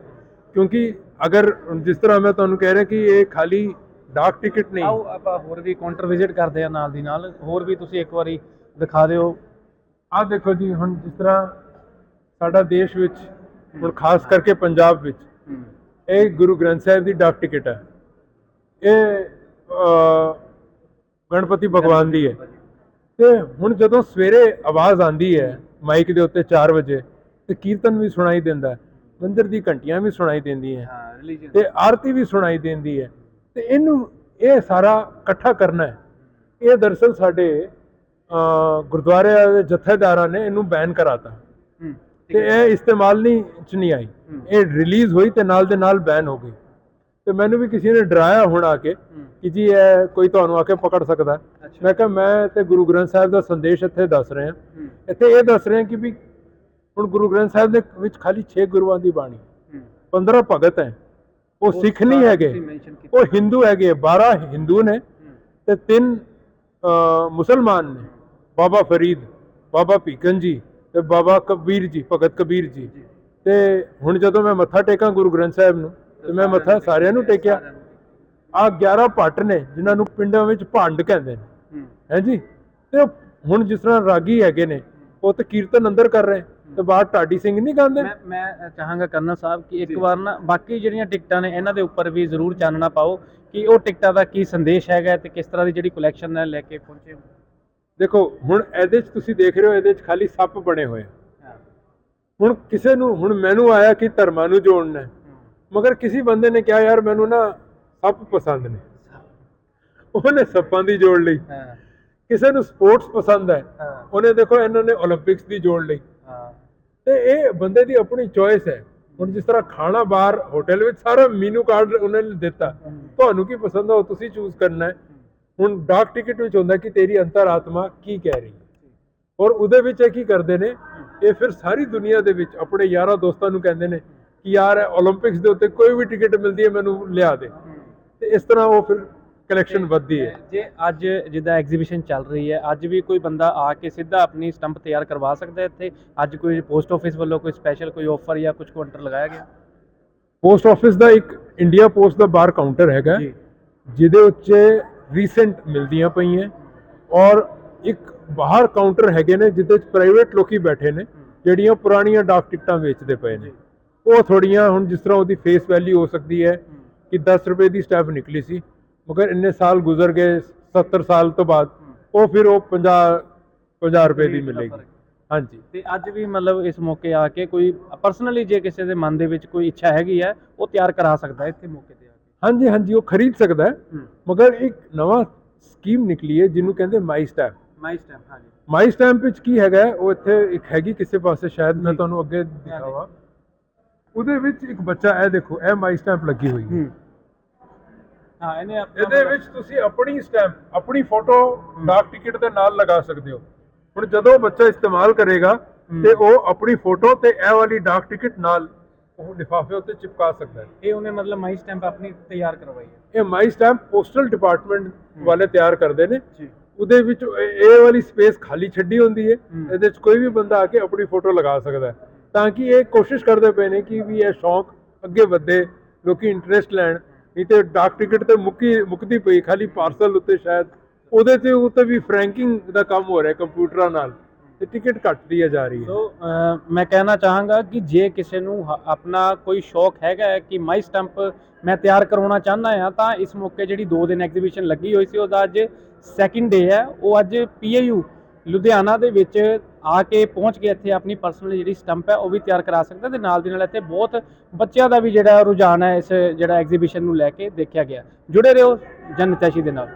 ਕਿਉਂਕਿ ਅਗਰ ਜਿਸ ਤਰ੍ਹਾਂ ਮੈਂ ਤੁਹਾਨੂੰ ਕਹਿ ਰਿਹਾ ਕਿ ਇਹ ਖਾਲੀ ਡਾਕ ਟਿਕਟ ਨਹੀਂ। ਆਓ ਆਪਾਂ ਹੋਰ ਵੀ ਕਾਊਂਟਰ ਵਿਜ਼ਿਟ ਕਰਦੇ ਆ ਨਾਲ ਦੀ ਨਾਲ। ਹੋਰ ਵੀ ਤੁਸੀਂ ਇੱਕ ਵਾਰੀ ਦਿਖਾ ਦਿਓ। ਆਹ ਦੇਖੋ ਜੀ ਹੁਣ ਜਿਸ ਤਰ੍ਹਾਂ ਸਾਡਾ ਦੇਸ਼ ਵਿੱਚ ਹੁਣ ਖਾਸ ਕਰਕੇ ਪੰਜਾਬ ਵਿੱਚ ਇਹ ਗੁਰੂ ਗ੍ਰੰਥ ਸਾਹਿਬ ਦੀ ਡਾਕ ਟਿਕਟ ਹੈ। ਇਹ ਗਣਪਤੀ ਭਗਵਾਨ ਦੀ ਹੈ। ਤੇ ਹੁਣ ਜਦੋਂ ਸਵੇਰੇ ਆਵਾਜ਼ ਆਂਦੀ ਹੈ ਮਾਈਕ ਦੇ ਉੱਤੇ 4 ਵਜੇ ਤੇ ਕੀਰਤਨ ਵੀ ਸੁਣਾਈ ਦਿੰਦਾ ਹੈ ਮੰਦਿਰ ਦੀ ਘੰਟੀਆਂ ਵੀ ਸੁਣਾਈ ਦਿੰਦੀਆਂ ਤੇ ਆਰਤੀ ਵੀ ਸੁਣਾਈ ਦਿੰਦੀ ਹੈ। ਤੇ ਇਹਨੂੰ ਇਹ ਸਾਰਾ ਇਕੱਠਾ ਕਰਨਾ ਹੈ। ਇਹ ਦਰਅਸਲ ਸਾਡੇ ਅ, ਗੁਰਦੁਆਰਿਆਂ ਦੇ ਜਥੇਦਾਰਾਂ ਨੇ ਇਹਨੂੰ ਬੈਨ ਕਰਾਤਾ। ਹੂੰ। ਤੇ ਇਹ ਇਸਤੇਮਾਲ ਨਹੀਂ ਚ ਨਹੀਂ ਆਈ। ਹੂੰ। ਇਹ ਰਿਲੀਜ਼ ਹੋਈ ਤੇ ਨਾਲ ਦੇ ਨਾਲ ਬੈਨ ਹੋ ਗਈ। ਤੇ ਮੈਨੂੰ ਵੀ ਕਿਸੇ ਨੇ ਡਰਾਇਆ ਹੁਣ ਆ ਕੇ ਹੂੰ। ਕਿ ਜੀ ਇਹ ਕੋਈ ਤੁਹਾਨੂੰ ਆ ਕੇ ਪਕੜ ਸਕਦਾ ਹੈ। ਮੈਂ ਕਿਹਾ ਮੈਂ ਤੇ ਗੁਰੂ ਗ੍ਰੰਥ ਸਾਹਿਬ ਦਾ ਸੰਦੇਸ਼ ਇੱਥੇ ਦੱਸ ਰਿਹਾ। ਹੂੰ। ਇੱਥੇ ਇਹ ਦੱਸ ਰਿਹਾ ਕਿ ਵੀ ਹੁਣ ਗੁਰੂ ਗ੍ਰੰਥ ਸਾਹਿਬ ਦੇ ਵਿੱਚ ਖਾਲੀ 6 ਗੁਰੂਆਂ ਦੀ ਬਾਣੀ। ਹੂੰ। 15 ਭਗਤ ਹੈ। ਉਹ ਸਿੱਖ ਨਹੀਂ ਹੈਗੇ। ਉਹ ਹਿੰਦੂ ਹੈਗੇ 12 ਹਿੰਦੂ ਨੇ ਹੂੰ। ਤੇ ਤਿੰਨ ਮੁਸਲਮਾਨ ਨੇ। ਬਾਬਾ ਫਰੀਦ ਬਾਬਾ ਭੀਕਨ ਜੀ ਤੇ ਬਾਬਾ ਕਬੀਰ ਜੀ ਭਗਤ ਕਬੀਰ ਜੀ। ਤੇ ਹੁਣ ਜਦੋਂ ਮੈਂ ਮੱਥਾ ਟੇਕਾਂ ਗੁਰੂ ਗ੍ਰੰਥ ਸਾਹਿਬ ਨੂੰ ਤੇ ਮੈਂ ਮੱਥਾ ਸਾਰਿਆਂ ਨੂੰ ਟੇਕਿਆ। ਆ 11 ਭੱਟ ਨੇ ਜਿਨ੍ਹਾਂ ਨੂੰ ਪਿੰਡਾਂ ਵਿੱਚ ਭੰਡ ਕਹਿੰਦੇ ਨੇ। ਹੂੰ। ਹੈ ਜੀ? ਤੇ ਹੁਣ ਜਿਸ ਤਰ੍ਹਾਂ ਰਾਗੀ ਹੈਗੇ ਨੇ ਉਹ ਤੇ ਕੀਰਤਨ ਅੰਦਰ ਕਰ ਰਹੇ। ਤੇ ਬਾਹਰ ਢਾਡੀ ਸਿੰਘ ਨਹੀਂ ਗਾਉਂਦੇ? ਮੈਂ ਮੈਂ ਚਾਹਾਂਗਾ ਕਰਨਲ ਸਾਹਿਬ ਕਿ ਇੱਕ ਵਾਰ ਨਾ ਬਾਕੀ ਜਿਹੜੀਆਂ ਟਿਕਟਾਂ ਨੇ ਇਹਨਾਂ ਦੇ ਉੱਪਰ ਵੀ ਜ਼ਰੂਰ ਚਾਨਣਾ ਪਾਓ ਕਿ ਉਹ ਟਿਕਟਾਂ ਦਾ ਕੀ ਸੰਦੇਸ਼ ਹੈਗਾ ਤੇ ਕਿਸ ਤਰ੍ਹਾਂ ਦੀ ਜਿਹੜੀ ਕਲੈਕਸ਼ਨ ਹੈ ਲੈ ਕੇ ਪਹੁੰਚੇ ਹੋ? ਦੇਖੋ ਹੁਣ ਇਹਦੇ 'ਚ ਤੁਸੀਂ ਦੇਖ ਰਹੇ ਹੋ ਇਹਦੇ 'ਚ ਖਾਲੀ ਸੱਪ ਬਣੇ ਹੋਏ ਹੁਣ ਕਿਸੇ ਨੂੰ ਹੁਣ ਮੈਨੂੰ ਆਇਆ ਕਿ ਧਰਮਾਂ ਨੂੰ ਜੋੜਨਾ ਮਗਰ ਕਿਸੇ ਬੰਦੇ ਨੇ ਕਿਹਾ ਯਾਰ ਮੈਨੂੰ ਨਾ ਸੱਪ ਪਸੰਦ ਨੇ। ਉਹਨੇ ਸੱਪਾਂ ਦੀ ਜੋੜ ਲਈ। ਕਿਸੇ ਨੂੰ ਸਪੋਰਟਸ ਪਸੰਦ ਹੈ ਉਹਨੇ ਦੇਖੋ ਇਹਨਾਂ ਨੇ 올림픽ਸ ਦੀ ਜੋੜ ਲਈ। ਤੇ ਇਹ ਬੰਦੇ ਦੀ ਆਪਣੀ ਚੋਇਸ ਹੈ। ਹੁਣ ਜਿਸ ਤਰ੍ਹਾਂ ਖਾਣਾ ਬਾਹਰ ਹੋਟਲ ਵਿੱਚ ਸਾਰਾ ਮੀਨੂ ਕਾਰਡ ਉਹਨਾਂ ਨੇ ਦਿੱਤਾ ਤੁਹਾਨੂੰ ਕੀ ਪਸੰਦ ਆ ਉਹ ਤੁਸੀਂ ਚੂਜ਼ ਕਰਨਾ ਹੈ। ਹੁਣ ਡਾਕ ਟਿਕਟ ਵਿੱਚ ਹੁੰਦਾ ਕਿ ਤੇਰੀ ਅੰਤਰਾਤਮਾ ਕੀ ਕਹਿ ਰਹੀ ਹੈ। ਔਰ ਉਹਦੇ ਵਿੱਚ ਇਹ ਕੀ ਕਰਦੇ ਨੇ ਇਹ ਫਿਰ ਸਾਰੀ ਦੁਨੀਆ ਦੇ ਵਿੱਚ ਆਪਣੇ ਯਾਰਾਂ ਦੋਸਤਾਂ ਨੂੰ ਕਹਿੰਦੇ ਨੇ ਕਿ ਯਾਰ 올림픽ਸ ਦੇ ਉੱਤੇ ਕੋਈ ਵੀ ਟਿਕਟ ਮਿਲਦੀ ਹੈ ਮੈਨੂੰ ਲਿਆ ਦੇ। ਤੇ ਇਸ ਤਰ੍ਹਾਂ ਉਹ ਫਿਰ ਕਲੈਕਸ਼ਨ ਵੱਧਦੀ ਹੈ। ਜੇ ਅੱਜ ਜਿੱਦਾਂ ਐਗਜ਼ੀਬਿਸ਼ਨ ਚੱਲ ਰਹੀ ਹੈ ਅੱਜ ਵੀ ਕੋਈ ਬੰਦਾ ਆ ਕੇ ਸਿੱਧਾ ਆਪਣੀ ਸਟੰਪ ਤਿਆਰ ਕਰਵਾ ਸਕਦਾ ਇੱਥੇ? ਅੱਜ ਕੋਈ ਪੋਸਟ ਆਫਿਸ ਵੱਲੋਂ ਕੋਈ ਸਪੈਸ਼ਲ ਕੋਈ ਆਫਰ ਜਾਂ ਕੁਝ ਕਾਊਂਟਰ ਲਗਾਇਆ ਗਿਆ? ਪੋਸਟ ਆਫਿਸ ਦਾ ਇੱਕ ਇੰਡੀਆ ਪੋਸਟ ਦਾ ਬਾਹਰ ਕਾਊਂਟਰ ਹੈਗਾ। ਜਿਹਦੇ ਉੱਤੇ ਰੀਸੈਂਟ ਮਿਲਦੀਆਂ ਪਈਆਂ। ਔਰ ਇੱਕ ਬਾਹਰ ਕਾਊਂਟਰ ਹੈਗੇ ਨੇ ਜਿੱਦੇ ਚ ਪ੍ਰਾਈਵੇਟ ਲੋਕੀ ਬੈਠੇ ਨੇ ਜਿਹੜੀਆਂ ਪੁਰਾਣੀਆਂ ਡਾਕ ਟਿਕਟਾਂ ਵੇਚਦੇ ਪਏ ਨੇ। ਉਹ ਥੋੜੀਆਂ ਹੁਣ ਜਿਸ ਤਰ੍ਹਾਂ ਉਹਦੀ ਫੇਸ ਵੈਲਿਊ ਹੋ ਸਕਦੀ ਹੈ ਕਿ 10 ਰੁਪਏ ਦੀ ਸਟੈਂਪ ਨਿਕਲੀ ਸੀ ਮਗਰ ਇੰਨੇ ਸਾਲ ਗੁਜ਼ਰ ਗਏ 70 ਸਾਲ ਤੋਂ ਬਾਅਦ ਉਹ ਫਿਰ ਉਹ 50 50 ਰੁਪਏ ਦੀ ਮਿਲੇਗੀ। ਹਾਂਜੀ। ਤੇ ਅੱਜ ਵੀ ਮਤਲਬ ਇਸ ਮੌਕੇ ਆ ਕੇ ਕੋਈ ਪਰਸਨਲੀ ਜੇ ਕਿਸੇ ਦੇ ਮਨ ਦੇ ਵਿੱਚ ਕੋਈ ਇੱਛਾ ਹੈਗੀ ਹੈ ਉਹ ਤਿਆਰ ਕਰਾ ਸਕਦਾ ਇੱਥੇ ਮੌਕੇ ਤੇ। ਹਾਂਜੀ ਹਾਂਜੀ ਉਹ ਖਰੀਦ ਸਕਦਾ ਹੈ। ਮਗਰ ਇੱਕ ਨਵਾਂ ਸਕੀਮ ਨਿਕਲੀ ਹੈ ਜਿਹਨੂੰ ਕਹਿੰਦੇ ਮਾਈ ਸਟੈਂਪ ਮਾਈ ਸਟੈਂਪ ਹਾਂਜੀ। ਮਾਈ ਸਟੈਂਪ ਵਿੱਚ ਕੀ ਹੈਗਾ ਉਹ ਇੱਥੇ ਇੱਕ ਹੈਗੀ ਕਿਸੇ ਪਾਸੇ ਸ਼ਾਇਦ ਮੈਂ ਤੁਹਾਨੂੰ ਅੱਗੇ ਦਿਖਾਵਾਂ। ਉਹਦੇ ਵਿੱਚ ਇੱਕ ਬੱਚਾ ਇਹ ਦੇਖੋ ਇਹ ਮਾਈ ਸਟੈਂਪ ਲੱਗੀ ਹੋਈ ਹੈ। ਹੂੰ। ਇਹਨੇ ਇਹਦੇ ਵਿੱਚ ਤੁਸੀਂ ਆਪਣੀ ਸਟੈਂਪ ਆਪਣੀ ਫੋਟੋ ਡਾਕ ਟਿਕਟ ਦੇ ਨਾਲ ਲਗਾ ਸਕਦੇ ਹੋ। ਹੁਣ ਜਦੋਂ ਬੱਚਾ ਇਸਤੇਮਾਲ ਕਰੇਗਾ ਤੇ ਉਹ ਆਪਣੀ ਫੋਟੋ ਤੇ ਇਹ ਵਾਲੀ ਡਾਕ ਟਿਕਟ ਨਾਲ ਉਹ ਲਿਫਾਫੇ ਉੱਤੇ ਚਿਪਕਾ ਸਕਦਾ ਹੈ। ਇਹ ਉਹਨੇ ਮਤਲਬ ਮਾਈ ਸਟੈਂਪ ਆਪਣੀ ਤਿਆਰ ਕਰਵਾਈ ਹੈ। ਇਹ ਮਾਈ ਸਟੈਂਪ ਪੋਸਟਲ ਡਿਪਾਰਟਮੈਂਟ ਵਾਲੇ ਤਿਆਰ ਕਰਦੇ ਨੇ। ਜੀ। ਉਹਦੇ ਵਿੱਚ ਇਹ ਵਾਲੀ ਸਪੇਸ ਖਾਲੀ ਛੱਡੀ ਹੁੰਦੀ ਹੈ। ਹੂੰ। ਇਹਦੇ ਵਿੱਚ ਕੋਈ ਵੀ ਬੰਦਾ ਆ ਕੇ ਆਪਣੀ ਫੋਟੋ ਲਗਾ ਸਕਦਾ ਹੈ। ਤਾਂ ਕਿ ਇਹ ਕੋਸ਼ਿਸ਼ ਕਰਦੇ ਪਏ ਨੇ ਕਿ ਵੀ ਇਹ ਸ਼ੌਂਕ ਅੱਗੇ ਵਧੇ ਲੋਕੀ ਇੰਟਰਸਟ ਲੈਣ। ਨਹੀਂ ਤੇ ਡਾਕ ਟਿਕਟ ਤੇ ਮੁੱਕੀ ਮੁੱਕਦੀ ਪਈ ਖਾਲੀ ਪਾਰਸਲ ਉੱਤੇ ਸ਼ਾਇਦ। ਉਹਦੇ ਤੇ ਉੱਤੇ ਵੀ ਫਰੈਂਕਿੰਗ ਦਾ ਕੰਮ ਹੋ ਰਿਹਾ ਕੰਪਿਊਟਰਾਂ ਨਾਲ। ਤੇ ਟਿਕਟ ਘੱਟਦੀ ਹੈ ਜਾ ਰਹੀ ਹੈ। ਸੋ ਮੈਂ ਕਹਿਣਾ ਚਾਹਾਂਗਾ ਕਿ ਜੇ ਕਿਸੇ ਨੂੰ ਹ- ਆਪਣਾ ਕੋਈ ਸ਼ੌਕ ਹੈਗਾ ਹੈ ਕਿ ਮਾਈ ਸਟੈਂਪ ਮੈਂ ਤਿਆਰ ਕਰਵਾਉਣਾ ਚਾਹੁੰਦਾ ਹਾਂ, ਤਾਂ ਇਸ ਮੌਕੇ ਜਿਹੜੀ 2 ਦਿਨ ਐਗਜ਼ੀਬਿਸ਼ਨ ਲੱਗੀ ਹੋਈ ਸੀ, ਉਹਦਾ ਅੱਜ ਸੈਕਿੰਡ ਡੇ ਹੈ। ਉਹ ਅੱਜ ਪੀਏਯੂ ਲੁਧਿਆਣਾ ਦੇ ਵਿੱਚ ਆ ਕੇ ਪਹੁੰਚ ਕੇ ਇੱਥੇ ਆਪਣੀ ਪਰਸਨਲ ਜਿਹੜੀ ਸਟੰਪ ਹੈ, ਉਹ ਵੀ ਤਿਆਰ ਕਰਾ ਸਕਦਾ ਤੇ ਨਾਲ ਦੀ ਨਾਲ ਇੱਥੇ ਬਹੁਤ ਬੱਚਿਆਂ ਦਾ ਵੀ ਜਿਹੜਾ ਰੁਝਾਨ ਹੈ, ਇਸ ਜਿਹੜਾ ਐਗਜ਼ੀਬਿਸ਼ਨ ਨੂੰ ਲੈ ਕੇ ਦੇਖਿਆ ਗਿਆ। ਜੁੜੇ ਰਹੋ ਜਨ ਨਿਤੈਸ਼ੀ ਦੇ ਨਾਲ।